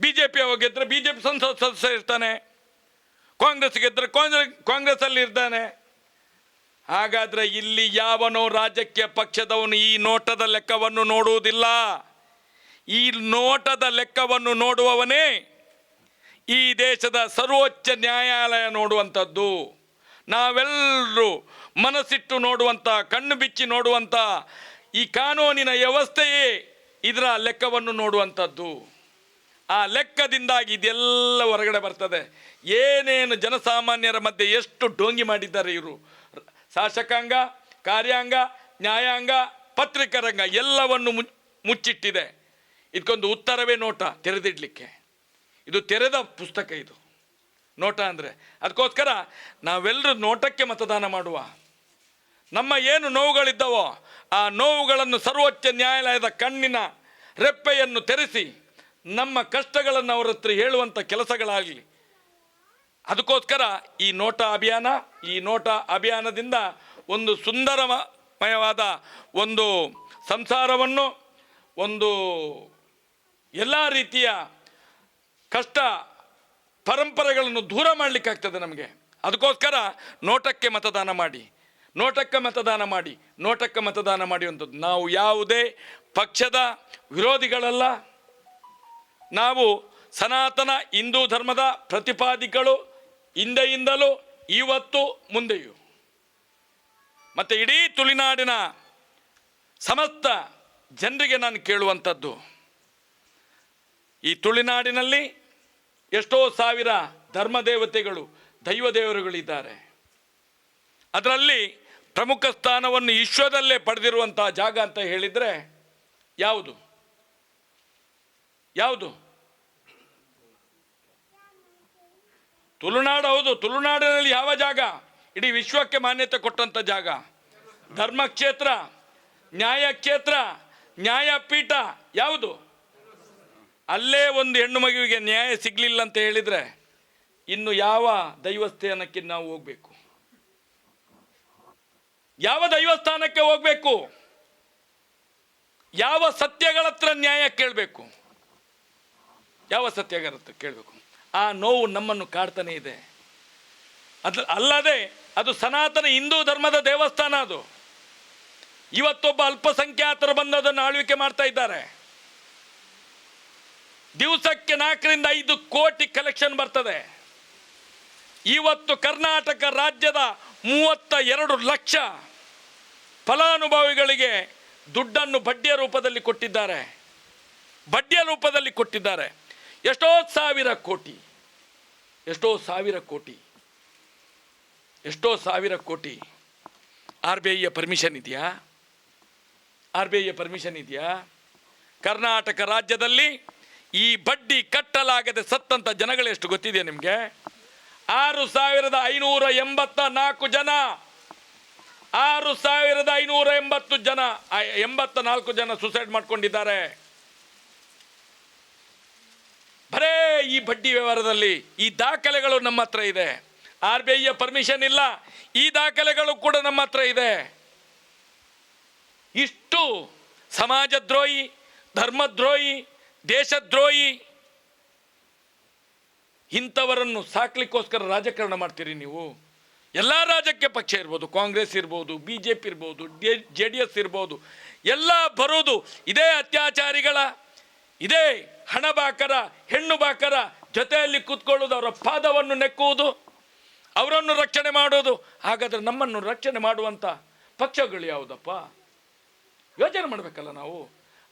ಬಿ ಜೆ ಪಿ ಗೆದ್ರೆ ಬಿ ಜೆ ಪಿ ಸಂಸತ್ ಸದಸ್ಯ ಇರ್ತಾನೆ. ಕಾಂಗ್ರೆಸ್ ಗೆದ್ರೆ ಕಾಂಗ್ರೆಸ್ ಕಾಂಗ್ರೆಸ್ ಅಲ್ಲಿ ಇರ್ತಾನೆ. ಹಾಗಾದ್ರೆ ಇಲ್ಲಿ ಯಾವನೋ ರಾಜಕೀಯ ಪಕ್ಷದವನು ಈ ನೋಟದ ಲೆಕ್ಕವನ್ನು ನೋಡುವುದಿಲ್ಲ. ಈ ನೋಟದ ಲೆಕ್ಕವನ್ನು ನೋಡುವವನೇ ಈ ದೇಶದ ಸರ್ವೋಚ್ಚ ನ್ಯಾಯಾಲಯ ನೋಡುವಂಥದ್ದು. ನಾವೆಲ್ಲರೂ ಮನಸ್ಸಿಟ್ಟು ನೋಡುವಂಥ, ಕಣ್ಣು ಬಿಚ್ಚಿ ನೋಡುವಂಥ ಈ ಕಾನೂನಿನ ವ್ಯವಸ್ಥೆಯೇ ಇದರ ಲೆಕ್ಕವನ್ನು ನೋಡುವಂಥದ್ದು. ಆ ಲೆಕ್ಕದಿಂದಾಗಿ ಇದೆಲ್ಲ ಹೊರಗಡೆ ಬರ್ತದೆ. ಏನೇನು ಜನಸಾಮಾನ್ಯರ ಮಧ್ಯೆ ಎಷ್ಟು ಡೋಂಗಿ ಮಾಡಿದ್ದಾರೆ ಇವರು. ಶಾಸಕಾಂಗ, ಕಾರ್ಯಾಂಗ, ನ್ಯಾಯಾಂಗ ಪತ್ರಿಕಾ ರಂಗ ಎಲ್ಲವನ್ನು ಮುಚ್- ಮುಚ್ಚಿಟ್ಟಿದೆ. ಇದಕ್ಕೊಂದು ಉತ್ತರವೇ ನೋಟ ತೆರೆದಿಡ್ಲಿಕ್ಕೆ. ಇದು ತೆರೆದ ಪುಸ್ತಕ ಇದು. ನೋಟ ಅಂದರೆ ಅದಕ್ಕೋಸ್ಕರ ನಾವೆಲ್ಲರೂ ನೋಟಕ್ಕೆ ಮತದಾನ ಮಾಡುವ. ನಮ್ಮ ಏನು ನೋವುಗಳಿದ್ದವೋ ಆ ನೋವುಗಳನ್ನು ಸರ್ವೋಚ್ಚ ನ್ಯಾಯಾಲಯದ ಕಣ್ಣಿನ ರೆಪ್ಪೆಯನ್ನು ತೆರೆಸಿ ನಮ್ಮ ಕಷ್ಟಗಳನ್ನು ಅವರ ಹತ್ರ ಹೇಳುವಂಥ ಕೆಲಸಗಳಾಗಲಿ ಅದಕ್ಕೋಸ್ಕರ ಈ ನೋಟ ಅಭಿಯಾನ, ಈ ನೋಟ ಅಭಿಯಾನದಿಂದ ಒಂದು ಸುಂದರಮಯವಾದ ಒಂದು ಸಂಸಾರವನ್ನು, ಒಂದು ಎಲ್ಲ ರೀತಿಯ ಕಷ್ಟ ಪರಂಪರೆಗಳನ್ನು ದೂರ ಮಾಡಲಿಕ್ಕಾಗ್ತದೆ ನಮಗೆ. ಅದಕ್ಕೋಸ್ಕರ ನೋಟಕ್ಕೆ ಮತದಾನ ಮಾಡಿ, ನೋಟಕ್ಕೆ ಮತದಾನ ಮಾಡಿ, ನೋಟಕ್ಕೆ ಮತದಾನ ಮಾಡುವಂಥದ್ದು. ನಾವು ಯಾವುದೇ ಪಕ್ಷದ ವಿರೋಧಿಗಳಲ್ಲ. ನಾವು ಸನಾತನ ಹಿಂದೂ ಧರ್ಮದ ಪ್ರತಿಪಾದಿಗಳು ಹಿಂದೆಯಿಂದಲೂ ಇವತ್ತು ಮುಂದೆಯೂ. ಮತ್ತು ಇಡೀ ತುಳುನಾಡಿನ ಸಮಸ್ತ ಜನರಿಗೆ ನಾನು ಕೇಳುವಂಥದ್ದು, ಈ ತುಳುನಾಡಿನಲ್ಲಿ ಎಷ್ಟೋ ಸಾವಿರ ಧರ್ಮ ದೇವತೆಗಳು, ದೈವ ದೇವರುಗಳಿದ್ದಾರೆ. ಅದರಲ್ಲಿ ಪ್ರಮುಖ ಸ್ಥಾನವನ್ನು ವಿಶ್ವದಲ್ಲೇ ಪಡೆದಿರುವಂಥ ಜಾಗ ಅಂತ ಹೇಳಿದರೆ ಯಾವುದು? ಯಾವುದು? ತುಳುನಾಡು ಹೌದು, ತುಳುನಾಡಿನಲ್ಲಿ ಯಾವ ಜಾಗ? ಇಡೀ ವಿಶ್ವಕ್ಕೆ ಮಾನ್ಯತೆ ಕೊಟ್ಟಂಥ ಜಾಗ. ಧರ್ಮಕ್ಷೇತ್ರ, ನ್ಯಾಯಕ್ಷೇತ್ರ, ನ್ಯಾಯಪೀಠ, ಯಾವುದು? ಅಲ್ಲೇ ಒಂದು ಹೆಣ್ಣು ಮಗುವಿಗೆ ನ್ಯಾಯ ಸಿಗಲಿಲ್ಲ ಅಂತ ಹೇಳಿದರೆ ಇನ್ನು ಯಾವ ದೈವಸ್ಥಾನಕ್ಕೆ ನಾವು ಹೋಗಬೇಕು? ಯಾವ ದೈವಸ್ಥಾನಕ್ಕೆ ಹೋಗಬೇಕು? ಯಾವ ಸತ್ಯಗಳ ಹತ್ರ ನ್ಯಾಯ ಕೇಳಬೇಕು? ಯಾವ ಸತ್ಯಗಳ ಹತ್ರ ಕೇಳಬೇಕು? ಆ ನೋವು ನಮ್ಮನ್ನು ಕಾಡ್ತಾನೆ ಇದೆ. ಅದು ಅಲ್ಲದೆ ಅದು ಸನಾತನ ಹಿಂದೂ ಧರ್ಮದ ದೇವಸ್ಥಾನ ಅದು. ಇವತ್ತೊಬ್ಬ ಅಲ್ಪಸಂಖ್ಯಾತರು ಬಂದು ಅದನ್ನು ಆಳ್ವಿಕೆ ಮಾಡ್ತಾ ಇದ್ದಾರೆ. ದಿವಸಕ್ಕೆ ನಾಲ್ಕರಿಂದ ಐದು ಕೋಟಿ ಕಲೆಕ್ಷನ್ ಬರ್ತದೆ. ಇವತ್ತು ಕರ್ನಾಟಕ ರಾಜ್ಯದ ಮೂವತ್ತ ಎರಡು ಲಕ್ಷ ಫಲಾನುಭವಿಗಳಿಗೆ ದುಡ್ಡನ್ನು ಬಡ್ಡಿಯ ರೂಪದಲ್ಲಿ ಕೊಟ್ಟಿದ್ದಾರೆ. ಬಡ್ಡಿಯ ರೂಪದಲ್ಲಿ ಕೊಟ್ಟಿದ್ದಾರೆ. ಎಷ್ಟೋ ಸಾವಿರ ಕೋಟಿ, ಎಷ್ಟೋ ಸಾವಿರ ಕೋಟಿ, ಎಷ್ಟೋ ಸಾವಿರ ಕೋಟಿ ಆರ್ ಬಿ ಐಯ ಪರ್ಮಿಷನ್ ಇದೆಯಾ? ಆರ್ ಬಿ ಐಯ ಪರ್ಮಿಷನ್ ಇದೆಯಾ? ಕರ್ನಾಟಕ ರಾಜ್ಯದಲ್ಲಿ ಈ ಬಡ್ಡಿ ಕಟ್ಟಲಾಗದೆ ಸತ್ತಂತ ಜನಗಳೆಷ್ಟು ಗೊತ್ತಿದೆ ನಿಮಗೆ? ಆರು ಸಾವಿರದ ಐನೂರ ಎಂಬತ್ತ ನಾಲ್ಕು ಜನ, ಆರು ಸಾವಿರದ ಐನೂರ ಎಂಬತ್ತು ಜನ ಎಂಬತ್ತ ನಾಲ್ಕು ಜನ ಸುಸೈಡ್ ಮಾಡ್ಕೊಂಡಿದ್ದಾರೆ ಬರೇ ಈ ಬಡ್ಡಿ ವ್ಯವಹಾರದಲ್ಲಿ ಈ ದಾಖಲೆಗಳು ನಮ್ಮ ಹತ್ರ ಇದೆ. ಆರ್ ಬಿ ಐಯ ಪರ್ಮಿಷನ್ ಇಲ್ಲ. ಈ ದಾಖಲೆಗಳು ಕೂಡ ನಮ್ಮ ಹತ್ರ ಇದೆ. ಇಷ್ಟು ಸಮಾಜದ್ರೋಹಿ, ಧರ್ಮದ್ರೋಹಿ, ದೇಶದ್ರೋಹಿ, ಇಂಥವರನ್ನು ಸಾಕ್ಲಿಕ್ಕೋಸ್ಕರ ರಾಜಕಾರಣ ಮಾಡ್ತೀರಿ ನೀವು. ಎಲ್ಲ ರಾಜಕೀಯ ಪಕ್ಷ ಇರ್ಬೋದು, ಕಾಂಗ್ರೆಸ್ ಇರ್ಬೋದು ಬಿ ಜೆ ಪಿ ಇರ್ಬೋದು ಜೆ ಡಿ ಎಸ್ ಇರ್ಬೋದು, ಎಲ್ಲ ಬರೋದು ಇದೇ ಅತ್ಯಾಚಾರಿಗಳ, ಇದೇ ಹಣ ಬಾಕರ ಹೆಣ್ಣು ಬಾಕರ ಜೊತೆಯಲ್ಲಿ ಕೂತ್ಕೊಳ್ಳೋದು ಅವರ ಪಾದವನ್ನು ನೆಕ್ಕುವುದು, ಅವರನ್ನು ರಕ್ಷಣೆ ಮಾಡೋದು ಹಾಗಾದರೆ ನಮ್ಮನ್ನು ರಕ್ಷಣೆ ಮಾಡುವಂಥ ಪಕ್ಷಗಳು ಯಾವುದಪ್ಪ? ಯೋಚನೆ ಮಾಡಬೇಕಲ್ಲ ನಾವು?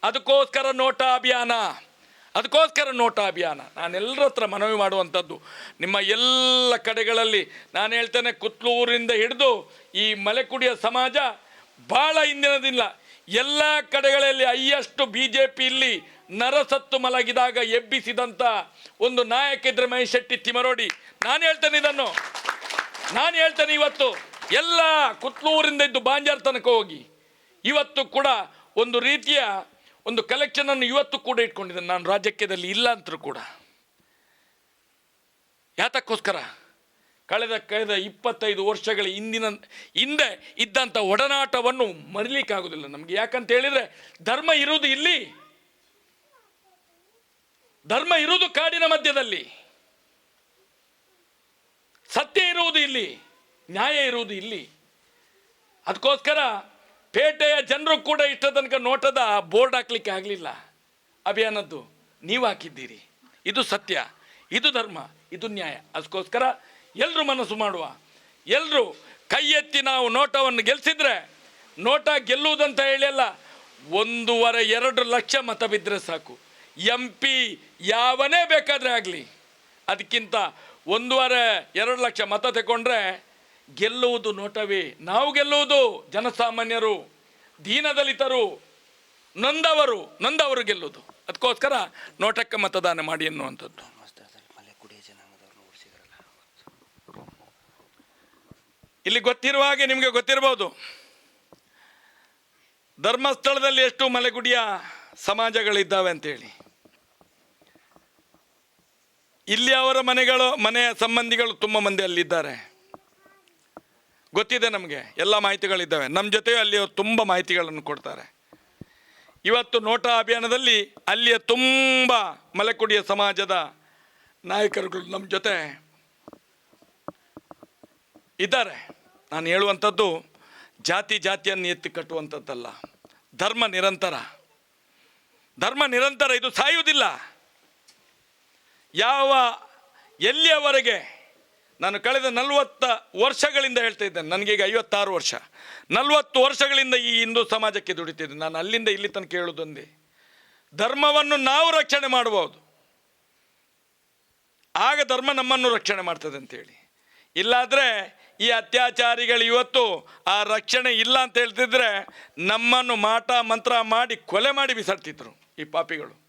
ಅದಕ್ಕೋಸ್ಕರ ನೋಟಾ ಅಭಿಯಾನ. ಅದಕ್ಕೋಸ್ಕರ ನೋಟಾ ಅಭಿಯಾನ. ನಾನೆಲ್ಲರ ಹತ್ರ ಮನವಿ ಮಾಡುವಂಥದ್ದು. ನಿಮ್ಮ ಎಲ್ಲ ಕಡೆಗಳಲ್ಲಿ ನಾನು ಹೇಳ್ತೇನೆ, ಕುತ್ಲೂರಿಂದ ಹಿಡಿದು ಈ ಮಲೆಕುಡಿಯ ಸಮಾಜ ಭಾಳ ಹಿಂದಿನದಿಲ್ಲ ಎಲ್ಲ ಕಡೆಗಳಲ್ಲಿ ಅಯ್ಯಷ್ಟು ಬಿ ಜೆ ಪಿಯಲ್ಲಿ ನರಸತ್ತು ಮಲಗಿದಾಗ ಎಬ್ಬಿಸಿದಂಥ ಒಂದು ನಾಯಕ ಇದ್ರೆ ಮಹೇಶ್ ಶೆಟ್ಟಿ ತಿಮರೋಡಿ. ನಾನು ಹೇಳ್ತೇನೆ ಇದನ್ನು. ನಾನು ಹೇಳ್ತೇನೆ ಇವತ್ತು. ಎಲ್ಲ ಕುತ್ಲೂರಿಂದ ಇದ್ದು ಬಾಂಜಾರ್ ತನಕ ಹೋಗಿ. ಇವತ್ತು ಕೂಡ ಒಂದು ರೀತಿಯ ಒಂದು ಕಲೆಕ್ಷನನ್ನು ಇವತ್ತು ಕೂಡ ಇಟ್ಕೊಂಡಿದ್ದೇನೆ. ನಾನು ರಾಜಕೀಯದಲ್ಲಿ ಇಲ್ಲ ಅಂತರೂ ಕೂಡ. ಯಾತಕ್ಕೋಸ್ಕರ? ಕಳೆದ ಕಳೆದ ಇಪ್ಪತ್ತೈದು ವರ್ಷಗಳ ಹಿಂದಿನ, ಹಿಂದೆ ಇದ್ದಂಥ ಒಡನಾಟವನ್ನು ಮರಿಲಿಕ್ಕಾಗೋದಿಲ್ಲ ನಮಗೆ. ಯಾಕಂತ ಹೇಳಿದರೆ ಧರ್ಮ ಇರುವುದು ಇಲ್ಲಿ. ಧರ್ಮ ಇರುವುದು ಕಾಡಿನ ಮಧ್ಯದಲ್ಲಿ. ಸತ್ಯ ಇರುವುದು ಇಲ್ಲಿ, ನ್ಯಾಯ ಇರುವುದು ಇಲ್ಲಿ. ಅದಕ್ಕೋಸ್ಕರ ಪೇಟೆಯ ಜನರು ಕೂಡ ಇಷ್ಟ ತನಕ ನೋಟದ ಬೋರ್ಡ್ ಹಾಕ್ಲಿಕ್ಕೆ ಆಗಲಿಲ್ಲ. ಅಭಿಯಾನದ್ದು ನೀವು ಹಾಕಿದ್ದೀರಿ. ಇದು ಸತ್ಯ, ಇದು ಧರ್ಮ, ಇದು ನ್ಯಾಯ. ಅದಕ್ಕೋಸ್ಕರ ಎಲ್ಲರೂ ಮನಸ್ಸು ಮಾಡುವ. ಎಲ್ಲರೂ ಕೈ ಎತ್ತಿ ನಾವು ನೋಟವನ್ನು ಗೆಲ್ಲಿಸಿದ್ರೆ ನೋಟ ಗೆಲ್ಲುವುದಂತ ಹೇಳಿ ಅಲ್ಲ, ಒಂದೂವರೆ, ಎರಡು ಲಕ್ಷ ಮತ ಬಿದ್ದರೆ ಸಾಕು. ಎಂ ಪಿ ಯಾವನೇ ಬೇಕಾದರೆ ಆಗಲಿ. ಅದಕ್ಕಿಂತ ಒಂದೂವರೆ ಎರಡು ಲಕ್ಷ ಮತ ತಗೊಂಡ್ರೆ ಗೆಲ್ಲುವುದು ನೋಟವೇ. ನಾವು ಗೆಲ್ಲುವುದು ಜನಸಾಮಾನ್ಯರು, ದೀನದಲಿತರು, ನೊಂದವರು ನೊಂದವರು ಗೆಲ್ಲುವುದು. ಅದಕ್ಕೋಸ್ಕರ ನೋಟಕ್ಕೆ ಮತದಾನ ಮಾಡಿ ಎನ್ನುವಂಥದ್ದು. ಇಲ್ಲಿ ಗೊತ್ತಿರುವ ಹಾಗೆ ನಿಮಗೆ ಗೊತ್ತಿರ್ಬೋದು. ಧರ್ಮಸ್ಥಳದಲ್ಲಿ ಎಷ್ಟು ಮಲೆಗುಡಿಯ ಸಮಾಜಗಳಿದ್ದಾವೆ ಅಂತೇಳಿ. ಇಲ್ಲಿ ಅವರ ಮನೆಗಳು, ಮನೆಯ ಸಂಬಂಧಿಗಳು ತುಂಬ ಮಂದಿ ಅಲ್ಲಿದ್ದಾರೆ. ಗೊತ್ತಿದೆ ನಮಗೆ, ಎಲ್ಲ ಮಾಹಿತಿಗಳಿದ್ದಾವೆ. ನಮ್ಮ ಜೊತೆ ಅಲ್ಲಿ ಅವರು ತುಂಬ ಮಾಹಿತಿಗಳನ್ನು ಕೊಡ್ತಾರೆ. ಇವತ್ತು ನೋಟಾ ಅಭಿಯಾನದಲ್ಲಿ ಅಲ್ಲಿಯ ತುಂಬ ಮಲೆಕುಡಿಯ ಸಮಾಜದ ನಾಯಕರುಗಳು ನಮ್ಮ ಜೊತೆ ಇದ್ದಾರೆ. ನಾನು ಹೇಳುವಂಥದ್ದು, ಜಾತಿ ಜಾತಿಯನ್ನು ಎತ್ತಿ ಕಟ್ಟುವಂಥದ್ದಲ್ಲ. ಧರ್ಮ ನಿರಂತರ. ಧರ್ಮ ನಿರಂತರ, ಇದು ಸಾಯುವುದಿಲ್ಲ. ಯಾವ ಎಲ್ಲಿಯವರೆಗೆ ನಾನು ಕಳೆದ ನಲವತ್ತ ವರ್ಷಗಳಿಂದ ಹೇಳ್ತಾ ಇದ್ದೇನೆ, ನನಗೀಗ ಐವತ್ತಾರು ವರ್ಷ. ನಲವತ್ತು ವರ್ಷಗಳಿಂದ ಈ ಹಿಂದೂ ಸಮಾಜಕ್ಕೆ ದುಡಿತಿದ್ದೇನೆ. ನಾನು ಅಲ್ಲಿಂದ ಇಲ್ಲಿ ತನಕ ಹೇಳೋದೊಂದೇ ಧರ್ಮವನ್ನು ನಾವು ರಕ್ಷಣೆ ಮಾಡಬಹುದು. ಆಗ ಧರ್ಮ ನಮ್ಮನ್ನು ರಕ್ಷಣೆ ಮಾಡ್ತದೆ ಅಂತೇಳಿ. ಇಲ್ಲಾದರೆ ಈ ಅತ್ಯಾಚಾರಿಗಳು ಇವತ್ತು ಆ ರಕ್ಷಣೆ ಇಲ್ಲ ಅಂತ ಹೇಳ್ತಿದ್ರೆ ನಮ್ಮನ್ನು ಮಾಟ ಮಂತ್ರ ಮಾಡಿ ಕೊಲೆ ಮಾಡಿ ಬಿಸಾಡ್ತಿದ್ರು ಈ ಪಾಪಿಗಳು.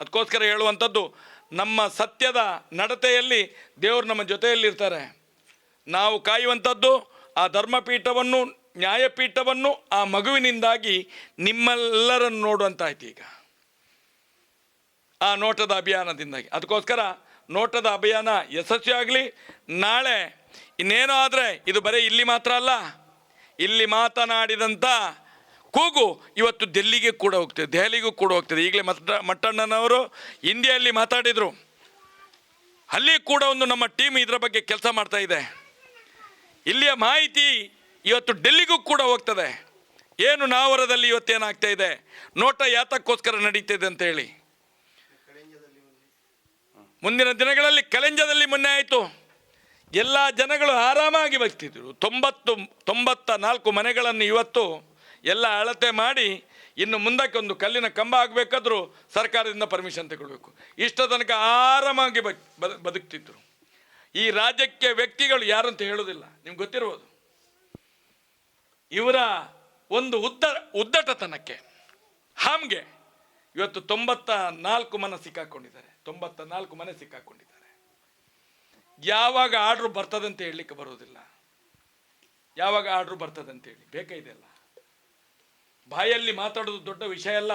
ಅದಕ್ಕೋಸ್ಕರ ಹೇಳುವಂಥದ್ದು ನಮ್ಮ ಸತ್ಯದ ನಡತೆಯಲ್ಲಿ ದೇವರು ನಮ್ಮ ಜೊತೆಯಲ್ಲಿರ್ತಾರೆ. ನಾವು ಕಾಯುವಂಥದ್ದು ಆ ಧರ್ಮಪೀಠವನ್ನು, ನ್ಯಾಯಪೀಠವನ್ನು ಆ ಮಗುವಿನಿಂದಾಗಿ ನಿಮ್ಮೆಲ್ಲರನ್ನು ನೋಡುವಂತಾಯ್ತು ಈಗ. ಆ ನೋಟದ ಅಭಿಯಾನದಿಂದಾಗಿ. ಅದಕ್ಕೋಸ್ಕರ ನೋಟದ ಅಭಿಯಾನ ಯಶಸ್ವಿಯಾಗಲಿ ನಾಳೆ ಇನ್ನೇನೋ ಆದರೆ ಇದು ಬರೀ ಇಲ್ಲಿ ಮಾತ್ರ ಅಲ್ಲ, ಇಲ್ಲಿ ಮಾತನಾಡಿದಂಥ ಕೂಗು ಇವತ್ತು ಡೆಲ್ಲಿಗೆ ಕೂಡ ಹೋಗ್ತದೆ, ದೆಹಲಿಗೂ ಕೂಡ ಹೋಗ್ತದೆ. ಈಗಲೇ ಮತ್ತ, ಮಟ್ಟಣ್ಣನವರು ಹಿಂದಿಯಲ್ಲಿ ಮಾತಾಡಿದರು. ಅಲ್ಲಿ ಕೂಡ ಒಂದು ನಮ್ಮ ಟೀಮ್ ಇದರ ಬಗ್ಗೆ ಕೆಲಸ ಮಾಡ್ತಾ ಇದೆ. ಇಲ್ಲಿಯ ಮಾಹಿತಿ ಇವತ್ತು ಡೆಲ್ಲಿಗೂ ಕೂಡ ಹೋಗ್ತದೆ. ಏನು ನಾವರದಲ್ಲಿ ಇವತ್ತೇನಾಗ್ತಾ ಇದೆ? ನೋಟ ಯಾತಕ್ಕೋಸ್ಕರ ನಡೀತಿದೆ ಅಂತ ಹೇಳಿ. ಮುಂದಿನ ದಿನಗಳಲ್ಲಿ ಕಲೆಂಜದಲ್ಲಿ ಮೊನ್ನೆ ಆಯಿತು. ಎಲ್ಲ ಜನಗಳು ಆರಾಮಾಗಿ ಬರ್ತಿದ್ರು ತೊಂಬತ್ತು, ತೊಂಬತ್ತ ನಾಲ್ಕು ಮನೆಗಳನ್ನು ಇವತ್ತು ಎಲ್ಲ ಅಳತೆ ಮಾಡಿ ಇನ್ನು ಮುಂದಕ್ಕೆ ಒಂದು ಕಲ್ಲಿನ ಕಂಬ ಆಗಬೇಕಾದ್ರೂ ಸರ್ಕಾರದಿಂದ ಪರ್ಮಿಷನ್ ತಗೊಳ್ಬೇಕು. ಇಷ್ಟ ತನಕ ಆರಾಮಾಗಿ ಬದುಕ್ತಿದ್ರು. ಈ ರಾಜ್ಯಕ್ಕೆ ವ್ಯಕ್ತಿಗಳು ಯಾರು ಅಂತ ಹೇಳೋದಿಲ್ಲ. ನಿಮ್ಗೆ ಗೊತ್ತಿರ್ಬೋದು. ಇವರ ಒಂದು ಉದ್ದ, ಉದ್ದಟತನಕ್ಕೆ, ಹಾಮ್ಗೆ ಇವತ್ತು ತೊಂಬತ್ತ ನಾಲ್ಕು ಮನ ಸಿಕ್ಕಾಕೊಂಡಿದ್ದಾರೆ. ತೊಂಬತ್ತ ನಾಲ್ಕು ಮನೆ ಸಿಕ್ಕಾಕೊಂಡಿದ್ದಾರೆ. ಯಾವಾಗ ಆರ್ಡ್ರು ಬರ್ತದಂತ ಹೇಳಲಿಕ್ಕೆ ಬರೋದಿಲ್ಲ. ಯಾವಾಗ ಆರ್ಡ್ರು ಬರ್ತದೆ ಅಂತ ಹೇಳಿ. ಬೇಕಾಯಿದೆಯಲ್ಲ ಬಾಯಲ್ಲಿ ಮಾತಾಡೋದು ದೊಡ್ಡ ವಿಷಯ ಅಲ್ಲ.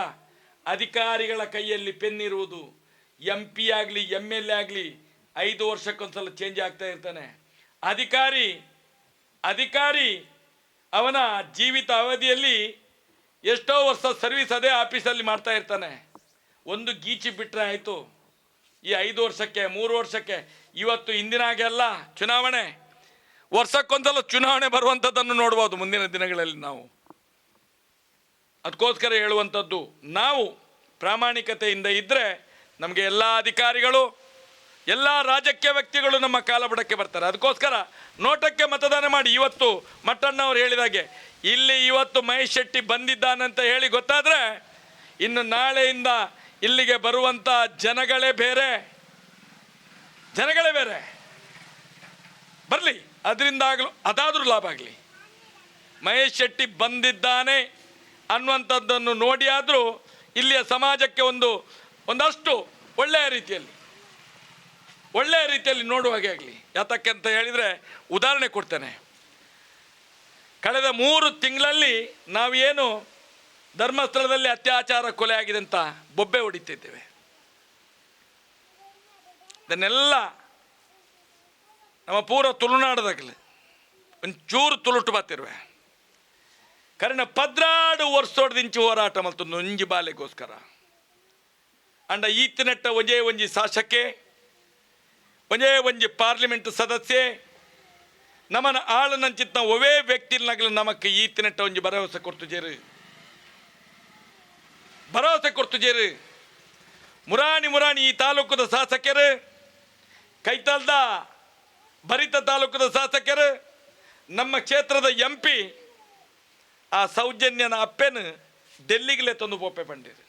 ಅಧಿಕಾರಿಗಳ ಕೈಯಲ್ಲಿ ಪೆನ್ ಇರುವುದು. ಎಂ ಪಿ ಆಗಲಿ ಎಂ ಎಲ್ ಎ ಆಗಲಿ ಐದು ವರ್ಷಕ್ಕೊಂದ್ಸಲ ಚೇಂಜ್ ಆಗ್ತಾ ಇರ್ತಾನೆ. ಅಧಿಕಾರಿ ಅಧಿಕಾರಿ ಅವನ ಜೀವಿತ ಅವಧಿಯಲ್ಲಿ ಎಷ್ಟೋ ವರ್ಷ ಸರ್ವಿಸ್ ಅದೇ ಆಫೀಸಲ್ಲಿ ಮಾಡ್ತಾ ಇರ್ತಾನೆ. ಒಂದು ಗೀಚಿ ಬಿಟ್ಟರೆ ಆಯಿತು. ಈ ಐದು ವರ್ಷಕ್ಕೆ, ಮೂರು ವರ್ಷಕ್ಕೆ, ಇವತ್ತು ಇಂದಿನ ಹಾಗೆ ಅಲ್ಲ, ಚುನಾವಣೆ. ವರ್ಷಕ್ಕೊಂದಲ್ಲ ಚುನಾವಣೆ ಬರುವಂಥದ್ದನ್ನು ನೋಡ್ಬೋದು ಮುಂದಿನ ದಿನಗಳಲ್ಲಿ ನಾವು. ಅದಕ್ಕೋಸ್ಕರ ಹೇಳುವಂಥದ್ದು, ನಾವು ಪ್ರಾಮಾಣಿಕತೆಯಿಂದ ಇದ್ದರೆ ನಮಗೆ ಎಲ್ಲ ಅಧಿಕಾರಿಗಳು, ಎಲ್ಲ ರಾಜಕೀಯ ವ್ಯಕ್ತಿಗಳು ನಮ್ಮ ಕಾಲಬುಡಕ್ಕೆ ಬರ್ತಾರೆ. ಅದಕ್ಕೋಸ್ಕರ ನೋಟಕ್ಕೆ ಮತದಾನ ಮಾಡಿ. ಇವತ್ತು ಮಟ್ಟಣ್ಣ ಅವರು ಹೇಳಿದಾಗೆ ಇಲ್ಲಿ ಇವತ್ತು ಮಹೇಶ್ ಶೆಟ್ಟಿ ಬಂದಿದ್ದಾನಂತ ಹೇಳಿ ಗೊತ್ತಾದರೆ, ಇನ್ನು ನಾಳೆಯಿಂದ ಇಲ್ಲಿಗೆ ಬರುವಂಥ ಜನಗಳೇ ಬೇರೆ. ಜನಗಳೇ ಬೇರೆ. ಬರಲಿ. ಅದರಿಂದ ಆಗಲು ಅದಾದರೂ ಲಾಭ ಆಗಲಿ. ಮಹೇಶ್ ಶೆಟ್ಟಿ ಬಂದಿದ್ದಾನೆ. ಅನ್ನುವಂಥದ್ದನ್ನು ನೋಡಿ ಆದರೂ ಇಲ್ಲಿಯ ಸಮಾಜಕ್ಕೆ ಒಂದು, ಒಂದಷ್ಟು ಒಳ್ಳೆಯ ರೀತಿಯಲ್ಲಿ ಒಳ್ಳೆಯ ರೀತಿಯಲ್ಲಿ ನೋಡುವ ಹಾಗೆ ಆಗಲಿ. ಯಾತಕ್ಕೆ ಅಂತ ಹೇಳಿದರೆ, ಉದಾಹರಣೆ ಕೊಡ್ತೇನೆ. ಕಳೆದ ಮೂರು ತಿಂಗಳಲ್ಲಿ ನಾವೇನು ಧರ್ಮಸ್ಥಳದಲ್ಲಿ ಅತ್ಯಾಚಾರ ಕೊಲೆ ಆಗಿದೆ ಅಂತ ಬೊಬ್ಬೆ ಹೊಡಿತಿದ್ದೇವೆ. ಇದನ್ನೆಲ್ಲ ನಮ್ಮ ಪೂರ ತುಳುನಾಡದಾಗಲಿ, ಒಂಚೂರು ತುಳುಟು ಬಾತಿರುವೆ. ಕರ್ಣ ಪದ್ರಾಡು ವರ್ಷೋಡ್ದಿಂಚಿ ಹೋರಾಟ ಮಲ್ತು ನುಂಜಿ ಬಾಲೆಗೋಸ್ಕರ ಅಂಡ ಈತನೆಟ್ಟ ಒಂಜೆ ಒಂಜಿ ಶಾಸಕೆ, ಒಂಜೆ ಒಂಜಿ ಪಾರ್ಲಿಮೆಂಟ್ ಸದಸ್ಯೆ, ನಮನ ಆಳನಂಚಿತ್ತ ಒವೇ ವ್ಯಕ್ತಿಲ್ನಾಗಲು ನಮಕ್ ಈತನೆಟ್ಟ ಒಂಜಿ ಭರವಸೆ ಕೊಡ್ತು ಜೇರು. ಭರವಸೆ ಕೊಡ್ತು ಜೇರು. ಮುರಾಣಿ ಮುರಾಣಿ ಈ ತಾಲೂಕದ ಶಾಸಕರು, ಕೈತಾಲ್ದ ಭರಿತ ತಾಲೂಕದ ಶಾಸಕರು, ನಮ್ಮ ಕ್ಷೇತ್ರದ ಎಂ ಪಿ ಆ ಸೌಜನ್ಯನ ಅಪ್ಪೆನು ಡೆಲ್ಲಿಗಲೇ ತಂದು ಪೋಪೆ ಪಂಡಿರು.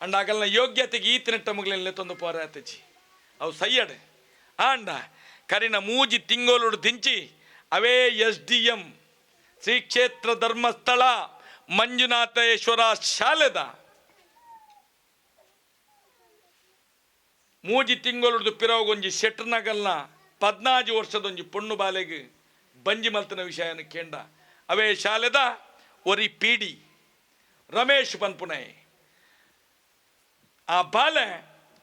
ಅಂಡ ಆಗಲ್ನ ಯೋಗ್ಯತೆಗೆ ಈತಿನ ಮುಗಲೆಲ್ಲೇ ತಂದು ಪೋರಾತಜಿ ಅವು ಸೈಯಡೆ. ಆಂಡ ಕರಿನ ಮೂಜಿ ತಿಂಗೋಲುಡು ದಿಂಚಿ ಅವೇ ಎಸ್ ಡಿ ಎಂ ಶ್ರೀ ಕ್ಷೇತ್ರ ಧರ್ಮಸ್ಥಳ ಮಂಜುನಾಥೇಶ್ವರ ಶಾಲೆದ. ಮೂಜಿ ತಿಂಗಳು ಪಿರವಗೊಂಜಿ ಶೆಟ್ರನಗಲ್ನ ಪದ್ನಾಜು ವರ್ಷದೊಂಜಿ ಪೊಣ್ಣು ಬಾಲೆಗೆ ಬಂಜಿ ಮಲ್ತನ ವಿಷಯನ ಕೇಂಡ ಅವೇ ಶಾಲೆದ ಒರಿ ಪೀಡಿ ರಮೇಶ್ ಪನ್ಪುಣೆ ಆ ಬಾಲೆ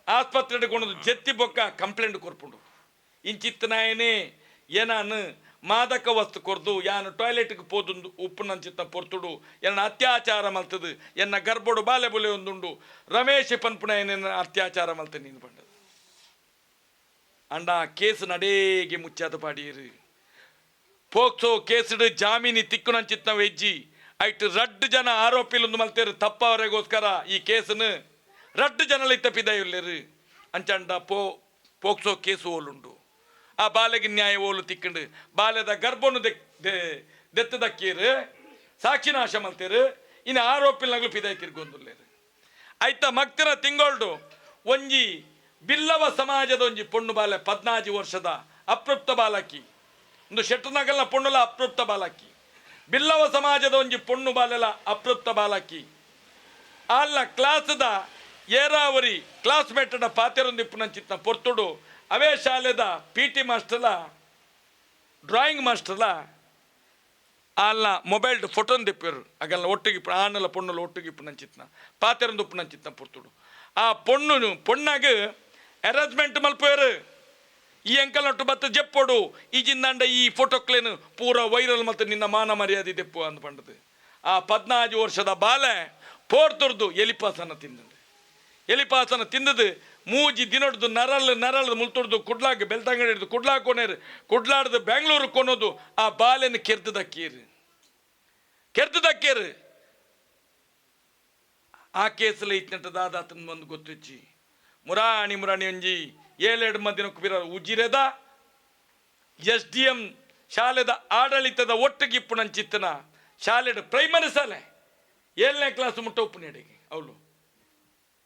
ಆಸ್ಪತ್ರೆ ಕೊಂಡು ಜತ್ತಿ ಬೊಕ್ಕ ಕಂಪ್ಲೇಂಟ್ ಕೊರ್ಪುಂಡು. ಇಂಚಿತ್ತನಾಯನೇ ಏನಾನು ಮಾದಕ ವಸ್ತು ಕೊರ್ದು, ಯಾನು ಟಾಯ್ಲೆಟ್ಗೆ ಪೋದು ಉಪ್ಪುನಂಚಿತ್ತ ಪೊರ್ತುಡು ಎನ್ನ ಅತ್ಯಾಚಾರ ಮಲ್ತದು ಎನ್ನ ಗರ್ಭಡು ಬಾಲೆ ಬುಲೆ ಒಂದುಂಡು, ರಮೇಶ್ ಪನ್ಪುಣಯನ ಅತ್ಯಾಚಾರ ಮಲ್ತ ನೀನು ಬಂಡದು ಅಂಡ ಕೇಸ್ ನಡೇಗೆ ಮುಚ್ಚಾದ ಪಾಡೀರು ಪೋಕ್ಸೋ ಕೇಸುಡು ಜಾಮೀನಿ ತಿಕ್ಕುನಂಚಿತ್ತ ವೆಜ್ಜಿ ಐಟ್ ರಡ್ಡು ಜನ ಆರೋಪಿಲೊಂದು ಮಲ್ತೇರು ತಪ್ಪವರೆಗೋಸ್ಕರ ಈ ಕೇಸನ್ನು ರಡ್ಡು ಜನಲ ತಪ್ಪಿದ ಇಲ್ಲೇರು. ಅಂಚಂಡ ಪೋ, ಪೋಕ್ಸೋ ಕೇಸು ಓಲುಂಡು ಆ ಬಾಲೆಗೆ ನ್ಯಾಯ ಓಲು ತಿಕ್ಕಂಡು. ಬಾಲ್ಯದ ಗರ್ಭನು ದೆತ್ತು ಸಾಕ್ಷಿ ಸಾಕ್ಷಿನಾಶ ಮಲ್ತೇರು. ಇನ್ನು ಆರೋಪಿಲ್ನಾಗ್ಲು ಪಿದಾಯ್ ತಿರ್ಗೊಂದುಲ್ಲೇರು ಐತ ಮಕ್ತಿನ ತಿಂಗೊಳ್ಡು ಒಂಜಿ ಬಿಲ್ಲವ ಸಮಾಜದ ಒಂಜಿ ಪೊಣ್ಣು ಬಾಲೆ ಪದ್ನಾಜಿ ವರ್ಷದ ಅಪ್ರಪ್ತ ಬಾಲಕಿ. ಒಂದು ಶೆಟ್ಟನಗಲ್ನ ಪೊಣ್ಣುಲ ಅಪೃಪ್ತ ಬಾಲಕಿ. ಬಿಲ್ಲವ ಸಮಾಜದ ಒಂಜಿ ಪೊಣ್ಣು ಬಾಲೆಲ ಅಪೃಪ್ತ ಬಾಲಕಿ. ಅಲ್ಲ, ಕ್ಲಾಸ್ದ ಏರಾವರಿ ಕ್ಲಾಸ್ಮೇಟಡ ಪಾತೆರೊಂದಿಪ್ಪುನಂಚಿತ್ತ ಪೊರ್ತುಡು. ಅವೇ ಶಾಲೆದ ಪಿ ಟಿ ಮಾಸ್ಟರ್ಲ ಡ್ರಾಯಿಂಗ್ ಮಾಸ್ಟರ್ಲ ಅಲ್ಲ. ಮೊಬೈಲ್ ಫೋಟೋನ್ ದಿಪ್ಪಿರು ಆಗಲ್ಲ ಒಟ್ಟಿಗೆ ಇಪ್ಪ- ಆನಲ ಪೊಣ್ಣುಲ ಒಟ್ಟಿಗೆ ಇಪ್ಪುನಂಚಿತ್ನ ಪಾತೆರೊಂದು ಉಪ್ಪುನಂಚಿತ್ನ ಪೊರ್ತುಡು. ಆ ಪೊಣ್ಣು ಪೊಣ್ಣಾಗ ಅರೇಂಜ್ಮೆಂಟ್ ಮಲ್ಪೇರು ಈ ಅಂಕಲ್ನೊಟ್ಟು ಬತ್ತ ಜಪ್ಪೊಡು. ಈ ಜಿಂದಾಂಡ ಈ ಫೋಟೋಕ್ಲೇನು ಪೂರ ವೈರಲ್ ಮತ್ತು ನಿನ್ನ ಮಾನ ಮರ್ಯಾದೆ ದೆಪ್ಪು ಅಂದ್ ಪಂಡದು ಆ ಪದ್ನಾಲ್ಕು ವರ್ಷದ ಬಾಲೆ ಪೋರ್ತುರ್ದು ಎಲಿಪಾಸನ ತಿಂದದು ಎಲಿಪಾಸನ ತಿಂದದು ಮೂಜಿ ದಿನಡ್ದು ನರಲ್ ನರಳದು ಮುಲ್ತುಡ್ದು ಕುಡ್ಲಾಗ ಬೆಳ್ತಂಗಡಿ ಹಿಡ್ದು ಕುಡ್ಲಾಗ ಕೊನೇರು ಕುಡ್ಲಾಡ್ದು ಬೆಂಗಳೂರು ಕೊನೋದು ಆ ಬಾಲೆನ ಕೆರ್ದು ದಕ್ಕೀರು ಕೆರ್ದು ದಕ್ಕೇರು ಆ ಕೇಸಲ್ಲಿ ಇತ್ತಂಟ ಆತನ ಒಂದು ಗೊತ್ತಿಚ್ಚಿ. ಮುರಾಣಿ ಮುರಾಣಿ ಒಂಜಿ ಏಳೆರಡು ಮಂದಿನ ಕುಬಿರ ಉಜಿರೆದ ಎಸ್ ಡಿ ಎಂ ಶಾಲೆದ ಆಡಳಿತದ ಒಟ್ಟಿಗೆ ಚಿತ್ತನ. ಶಾಲೆದ ಪ್ರೈಮರಿ ಶಾಲೆ ಏಳನೇ ಕ್ಲಾಸ್ ಮುಟ್ಟ ಉಪ್ಪು ನೆಡೆಗೆ ಅವಳು.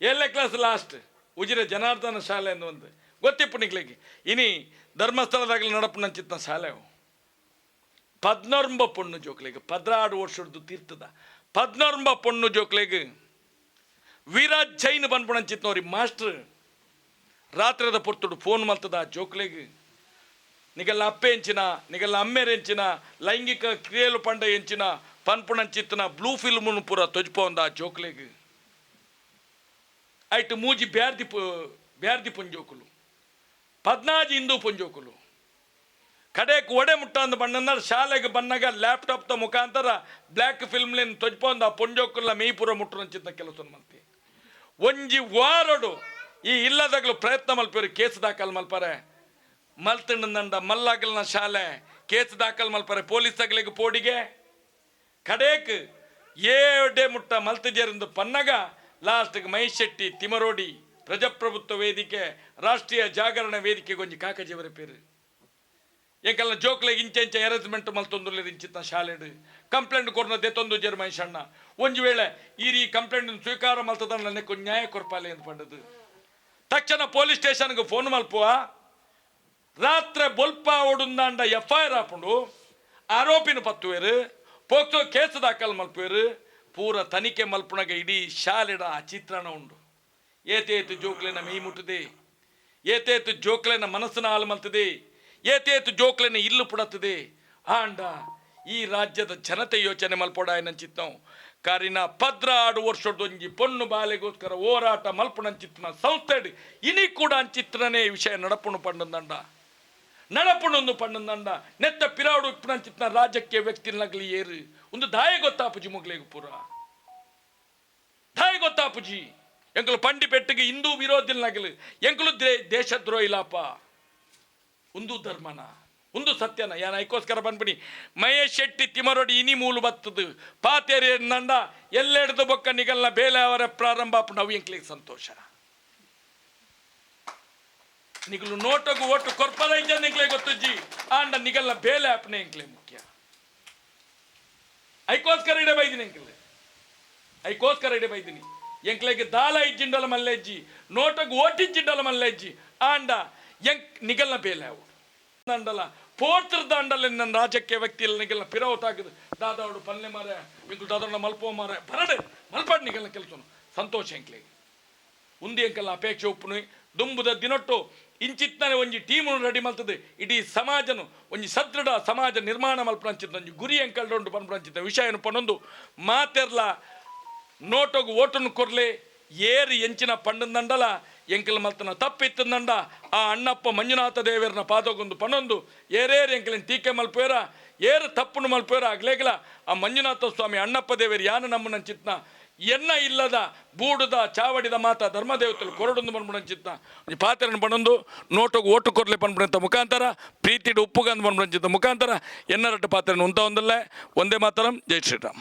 ಏಳನೇ ಕ್ಲಾಸ್ ಲಾಸ್ಟ್ ಉಜಿರೆ ಜನಾರ್ದನ ಶಾಲೆ ಎಂದು ಒಂದು ಗೊತ್ತಿಪ್ಪು ನಿಗ್ಲಿಗೆ ಇನಿ ಧರ್ಮಸ್ಥಳದಾಗಲಿ ನಡಪುನಂಚಿತ್ತನ ಶಾಲೆ ಅವು. ಪದ್ನೊಂಬ ಪೊಣ್ಣು ಜೋಕ್ಲೆಗೆ ಪದ್ರಾಡು ವರ್ಷದ್ದು ತೀರ್ಥದ ಪದ್ನೊಂಬ ಪೊಣ್ಣು ಜೋಕ್ಲೆಗೆ, ವೀರಾಜ್ ಜೈನ್ ಬಂದ್ಬಿಡಂಚಿತ್ನವ್ರಿ ಮಾಸ್ಟರ್. ರಾತ್ರಿದ ಪೊರ್ತುಡು ಫೋನ್ ಮಲ್ತದ, ಜೋಕ್ಲೆಗೆ. ನಿಗಲ್ಲ ಅಪ್ಪೆ ಎಂಚಿನ ನಿಗಲ್ಲ ಅಮ್ಮೆರ್ ಎಂಚಿನ ಲೈಂಗಿಕ ಕ್ರಿಯೆಲು ಪಂಡ ಎಂಚಿನ ಪನ್ಪುಣಂಚಿತ್ತನ, ಬ್ಲೂ ಫಿಲ್ಮ್ ಪೂರ ತೊಜ್ಪೊಂದ ಆ ಜೋಕ್ಲೆಗೆ. ಐಟ್ ಮೂಜಿ ಬ್ಯಾರ್ದಿ ಬ್ಯಾರ್ದಿ ಪುಂಜೋಕುಲು. ಪದ್ನಾಜಿ ಹಿಂದೂ ಪುಂಜೋಕುಲು. ಕಡೆಕ್ ಒಡೆ ಮುಟ್ಟಂದು ಬಣ್ಣನ ಶಾಲೆಗೆ ಬಂದಾಗ ಲ್ಯಾಪ್ಟಾಪ್ದ ಮುಖಾಂತರ ಬ್ಲ್ಯಾಕ್ ಫಿಲ್ಮ್ಲಿನ್ ತೊಜ್ಪೊಂದ ಪುಂಜೋಕುಲ್ಲ ಮೇಯ್ಪುರ ಚಿತ್ತ ಕೆಲಸ ಮಂತಿ ಒಂಜಿ ವಾರಡು ಈ ಇಲ್ಲದಾಗಲೂ ಪ್ರಯತ್ನ ಮಲ್ಪೇರು ಕೇಸ್ ದಾಖಲ್ ಮಲ್ಪರೆ. ಮಲ್ತಂಡ ಮಲ್ಲಾಗಲ್ನ ಶಾಲೆ, ಕೇಸ್ ದಾಖಲು ಮಲ್ಪರೆ, ಪೊಲೀಸ್ ಅಗಲಿಗೆ ಪೋಡಿಗೆ. ಕಡೇಕ್ ಏಡೆ ಮುಟ್ಟ ಮಲ್ತಜೇರಿಂದ ಪನ್ನಗ, ಲಾಸ್ಟ್ಗೆ ಮಹೇಶ್ ಶೆಟ್ಟಿ ತಿಮರೋಡಿ, ಪ್ರಜಾಪ್ರಭುತ್ವ ವೇದಿಕೆ, ರಾಷ್ಟ್ರೀಯ ಜಾಗರಣ ವೇದಿಕೆ ಗೊಂಜಿ ಕಾಕಜಿಯವರ ಪೇರು ಏಕಲ್ಲ ಜೋಕ್ಲೆಗ್ ಇಂಚೆ ಇಂಚೆ ಅರೇಂಜ್ಮೆಂಟ್ ಮಲ್ತೊಂದುಲ್ಲೆ ಇಂಚಿತ್ತ ಶಾಲೆಡ್. ಕಂಪ್ಲೇಂಟ್ ಕೊರ್ನ ದೆತ್ತೊಂದು ಜರ್ ಮಹೇಶಣ್ಣ ಒಂಜಿ ವೇಳೆ ಈ ರೀ ಕಂಪ್ಲೇಂಟ್ ಸ್ವೀಕಾರ ಮಲ್ತದ ನನಗೆ ನ್ಯಾಯ ಕೊರ್ಪಾಲೆ ಅಂತ ಪಂಡದು. ತಕ್ಷಣ ಪೊಲೀಸ್ ಸ್ಟೇಷನ್ಗೆ ಫೋನ್ ಮಲ್ಪುವ. ರಾತ್ರಿ ಬೊಲ್ಪ ಒಡುಂದಾಂಡ ಎಫ್ ಐ ಆರ್ ಹಾಕೊಂಡು ಆರೋಪಿನ ಪತ್ತುವೇರು ಪೋಕ್ಸೋ ಕೇಸ್ ದಾಖಲು ಮಲ್ಪುವೇರು ಪೂರ ತನಿಖೆ ಮಲ್ಪಣಗ ಇಡೀ ಶಾಲೆಡ ಆ ಚಿತ್ರಣ ಉಂಡು ಏತೇತು ಜೋಕ್ಲೆನ ಮೀ ಮುಟ್ಟದೆ? ಏತೇತು ಜೋಕ್ಲೆನ ಮನಸ್ಸಿನ ಹಾಲು ಮಲ್ತದೆ? ಏತೇತು ಜೋಕ್ಲೆನ ಇಲ್ಲು ಪುಡತ್ತದೆ? ಆಂಡ, ಈ ರಾಜ್ಯದ ಜನತೆ ಯೋಚನೆ ಮಲ್ಪೊಡಾಯನಂಚಿತ್ತವು ಕಾರಿನ ಪದ್ರ ಆಡು ವರ್ಷದೊಂಜಿ ಪೊಣ್ಣು ಬಾಲೆಗೋಸ್ಕರ ಹೋರಾಟ ಮಲ್ಪುಣಂಚಿತ್ತನ ಸಂಸ್ಥೆ ಇನಿ ಕೂಡ ಅಂಚಿತ್ರನೇ ವಿಷಯ ನಡಪುಣು ಪಂಡಂದಂಡ ನಡಪುಣೊಂದು ಪಂಡಂದಂಡ ನೆತ್ತ ಪಿರಾಡು ಚಿತ್ರ ರಾಜಕೀಯ ವ್ಯಕ್ತಿನಗ್ಲಿ ಏರು. ಒಂದು ದಾಯ ಗೊತ್ತಾಪುಜಿ ಮುಗ್ಲೇಗು ಪುರ. ದಾಯ ಗೊತ್ತಾಪುಜಿ ಎಂಕಲು ಪಂಡಿ ಪೆಟ್ಟಿಗೆ ಹಿಂದೂ ವಿರೋಧಿಲ್ನಗಲು ಎಂಕಲು ದೇಶದ್ರೋಹಿಲಾಪ. ಒಂದು ಧರ್ಮನ. ಒಂದು ಸತ್ಯನ ಯಾನ ಐಕೋಸ್ಕರ ಬಂದ್ಬಿಡಿ. ಮಹೇಶ್ ಶೆಟ್ಟಿ ತಿಮರೊಡಿ ಇನಿ ಮೂಲು ಬತ್ತದು. ಪಾತೇರಿ ನಂಡ, ಎಲ್ಲೆಡ್ದು ಬೊಕ್ಕ ನಿಗಲ್ನ ಬೇಲೆ ಅವರ ಪ್ರಾರಂಭ ನಾವು ಎಂಕ್ಲಿಗೆ ಸಂತೋಷ. ನಿಗಲು ನೋಟಗು ಒಟ್ಟು ಕೊರ್ಪದ ನಿಗ್ಲೆ ಗೊತ್ತಜ್ಜಿ. ಆಂಡ ನಿಗಲ್ನ ಬೇಲೆ ಆಪ್ನೆ ಎಂಕ್ಲೆ ಮುಖ್ಯ. ಐಕೋಸ್ಕರ ಇಡೆ ಬೈದಿನಿ ಎಂಕ್ಲೆ. ಐಕೋಸ್ಕರ ಇಡೆ ಬೈದಿನಿ. ಎಂಕ್ಲೆಗೆ ದಾಲ ಇಜ್ಜಿಂಡಲ ಮಲ್ಲೆಜ್ಜಿ, ನೋಟಗು ಓಟಿಜ್ಜಿಂಡಲ ಮಲ್ಲೆಜ್ಜಿ. ಆಂಡ ಎಂಕ್ ನಿಗಲ್ನ ಬೇಲೆ ಅವು. ಅಂಡಲ್ಲ ಪೋರ್ತಿರ್ದ ದಂಡಲ ನನ್ನ ರಾಜಕೀಯ ವ್ಯಕ್ತಿ ಇಲ್ಲ ನಿಗಲ್ನ ಆಗಿದೆ ದಾದಾವಡು ಪಲ್ಲೆ ಮಾರೆ ಮಿಂಕು ದಾದಣ್ಣ ಮಲ್ಪೋ ಮಾರೆ ಬರಡೆ, ಮಲ್ಪಾಡ್ ನಿಗಲ್ಲ ಕೆಲಸನು. ಸಂತೋಷ ಎಂಕ್ಲೆಗೆ ಉಂದಿ ಎಂಕಲ್ಲ ಅಪೇಕ್ಷೆ ಉಪ್ಪುನು ದುಂಬುದ ದಿನೊಟ್ಟು ಇಂಚಿತ್ತನೆ ಒಂಜಿ ಟೀಮ್ ರೆಡಿ ಮಲ್ತದೆ. ಇಡೀ ಸಮಾಜನು ಒಂಜಿ ಸದೃಢ ಸಮಾಜ ನಿರ್ಮಾಣ ಮಲ್ಪಂಚಿತ್ತ ಒಂಜಿ ಗುರಿ ಎಂಕಲ್ಡೊಂಡು ಪನ್ಪಂಚಿತ್ತ ವಿಷಯ ಪನೊಂದು ಮಾತೆರ್ಲ, ನೋಟೋಗು ಓಟನ್ನು ಕೊರ್ಲೆ, ಏರಿ ಎಂಚಿನ ಪಂಡಂದಂಡಲ ಎಂಕಲ್ ಮಲ್ತನ ತಪ್ಪಿತ್ತಂದಂಡ ಆ ಅಣ್ಣಪ್ಪ ಮಂಜುನಾಥ ದೇವರನ್ನ ಪಾದಗೊಂದು ಪನೊಂದು. ಏರೇರು ಎಂಕಲಿನ ಟೀಕೆ ಮಲ್ಪೇರ ಏರು ತಪ್ಪನ್ನು ಮಲ್ಪೇರ ಆಗ್ಲೇಗಲ ಆ ಮಂಜುನಾಥ ಸ್ವಾಮಿ ಅಣ್ಣಪ್ಪ ದೇವರು ಯಾನ ನಮ್ಮನ ಚಿತ್ನ ಎನ್ನ ಇಲ್ಲದ, ಬೂಡುದ, ಚಾವಡಿದ ಮಾತ ಧರ್ಮದೇವತಲು ಕೊರಡೊಂದು ಬಂದ್ಬಿಡಂಚಿತ್ತ ಈ ಪಾತ್ರನ ಬಂದೊಂದು ನೋಟೋಗು ಓಟು ಕೊರಲೆ ಬಂದ್ಬಿಡಂತ ಮುಖಾಂತರ, ಪ್ರೀತಿಡು ಉಪ್ಪುಗಂದು ಬಂದ್ಬಿಡಂಚಿತ್ತ ಮುಖಾಂತರ ಎನ್ನರಟ್ಟು ಪಾತ್ರನ ಉಂತ ಒಂದಲ್ಲೇ. ಒಂದೇ ಮಾತರಂ, ಜೈ ಶ್ರೀರಾಮ್.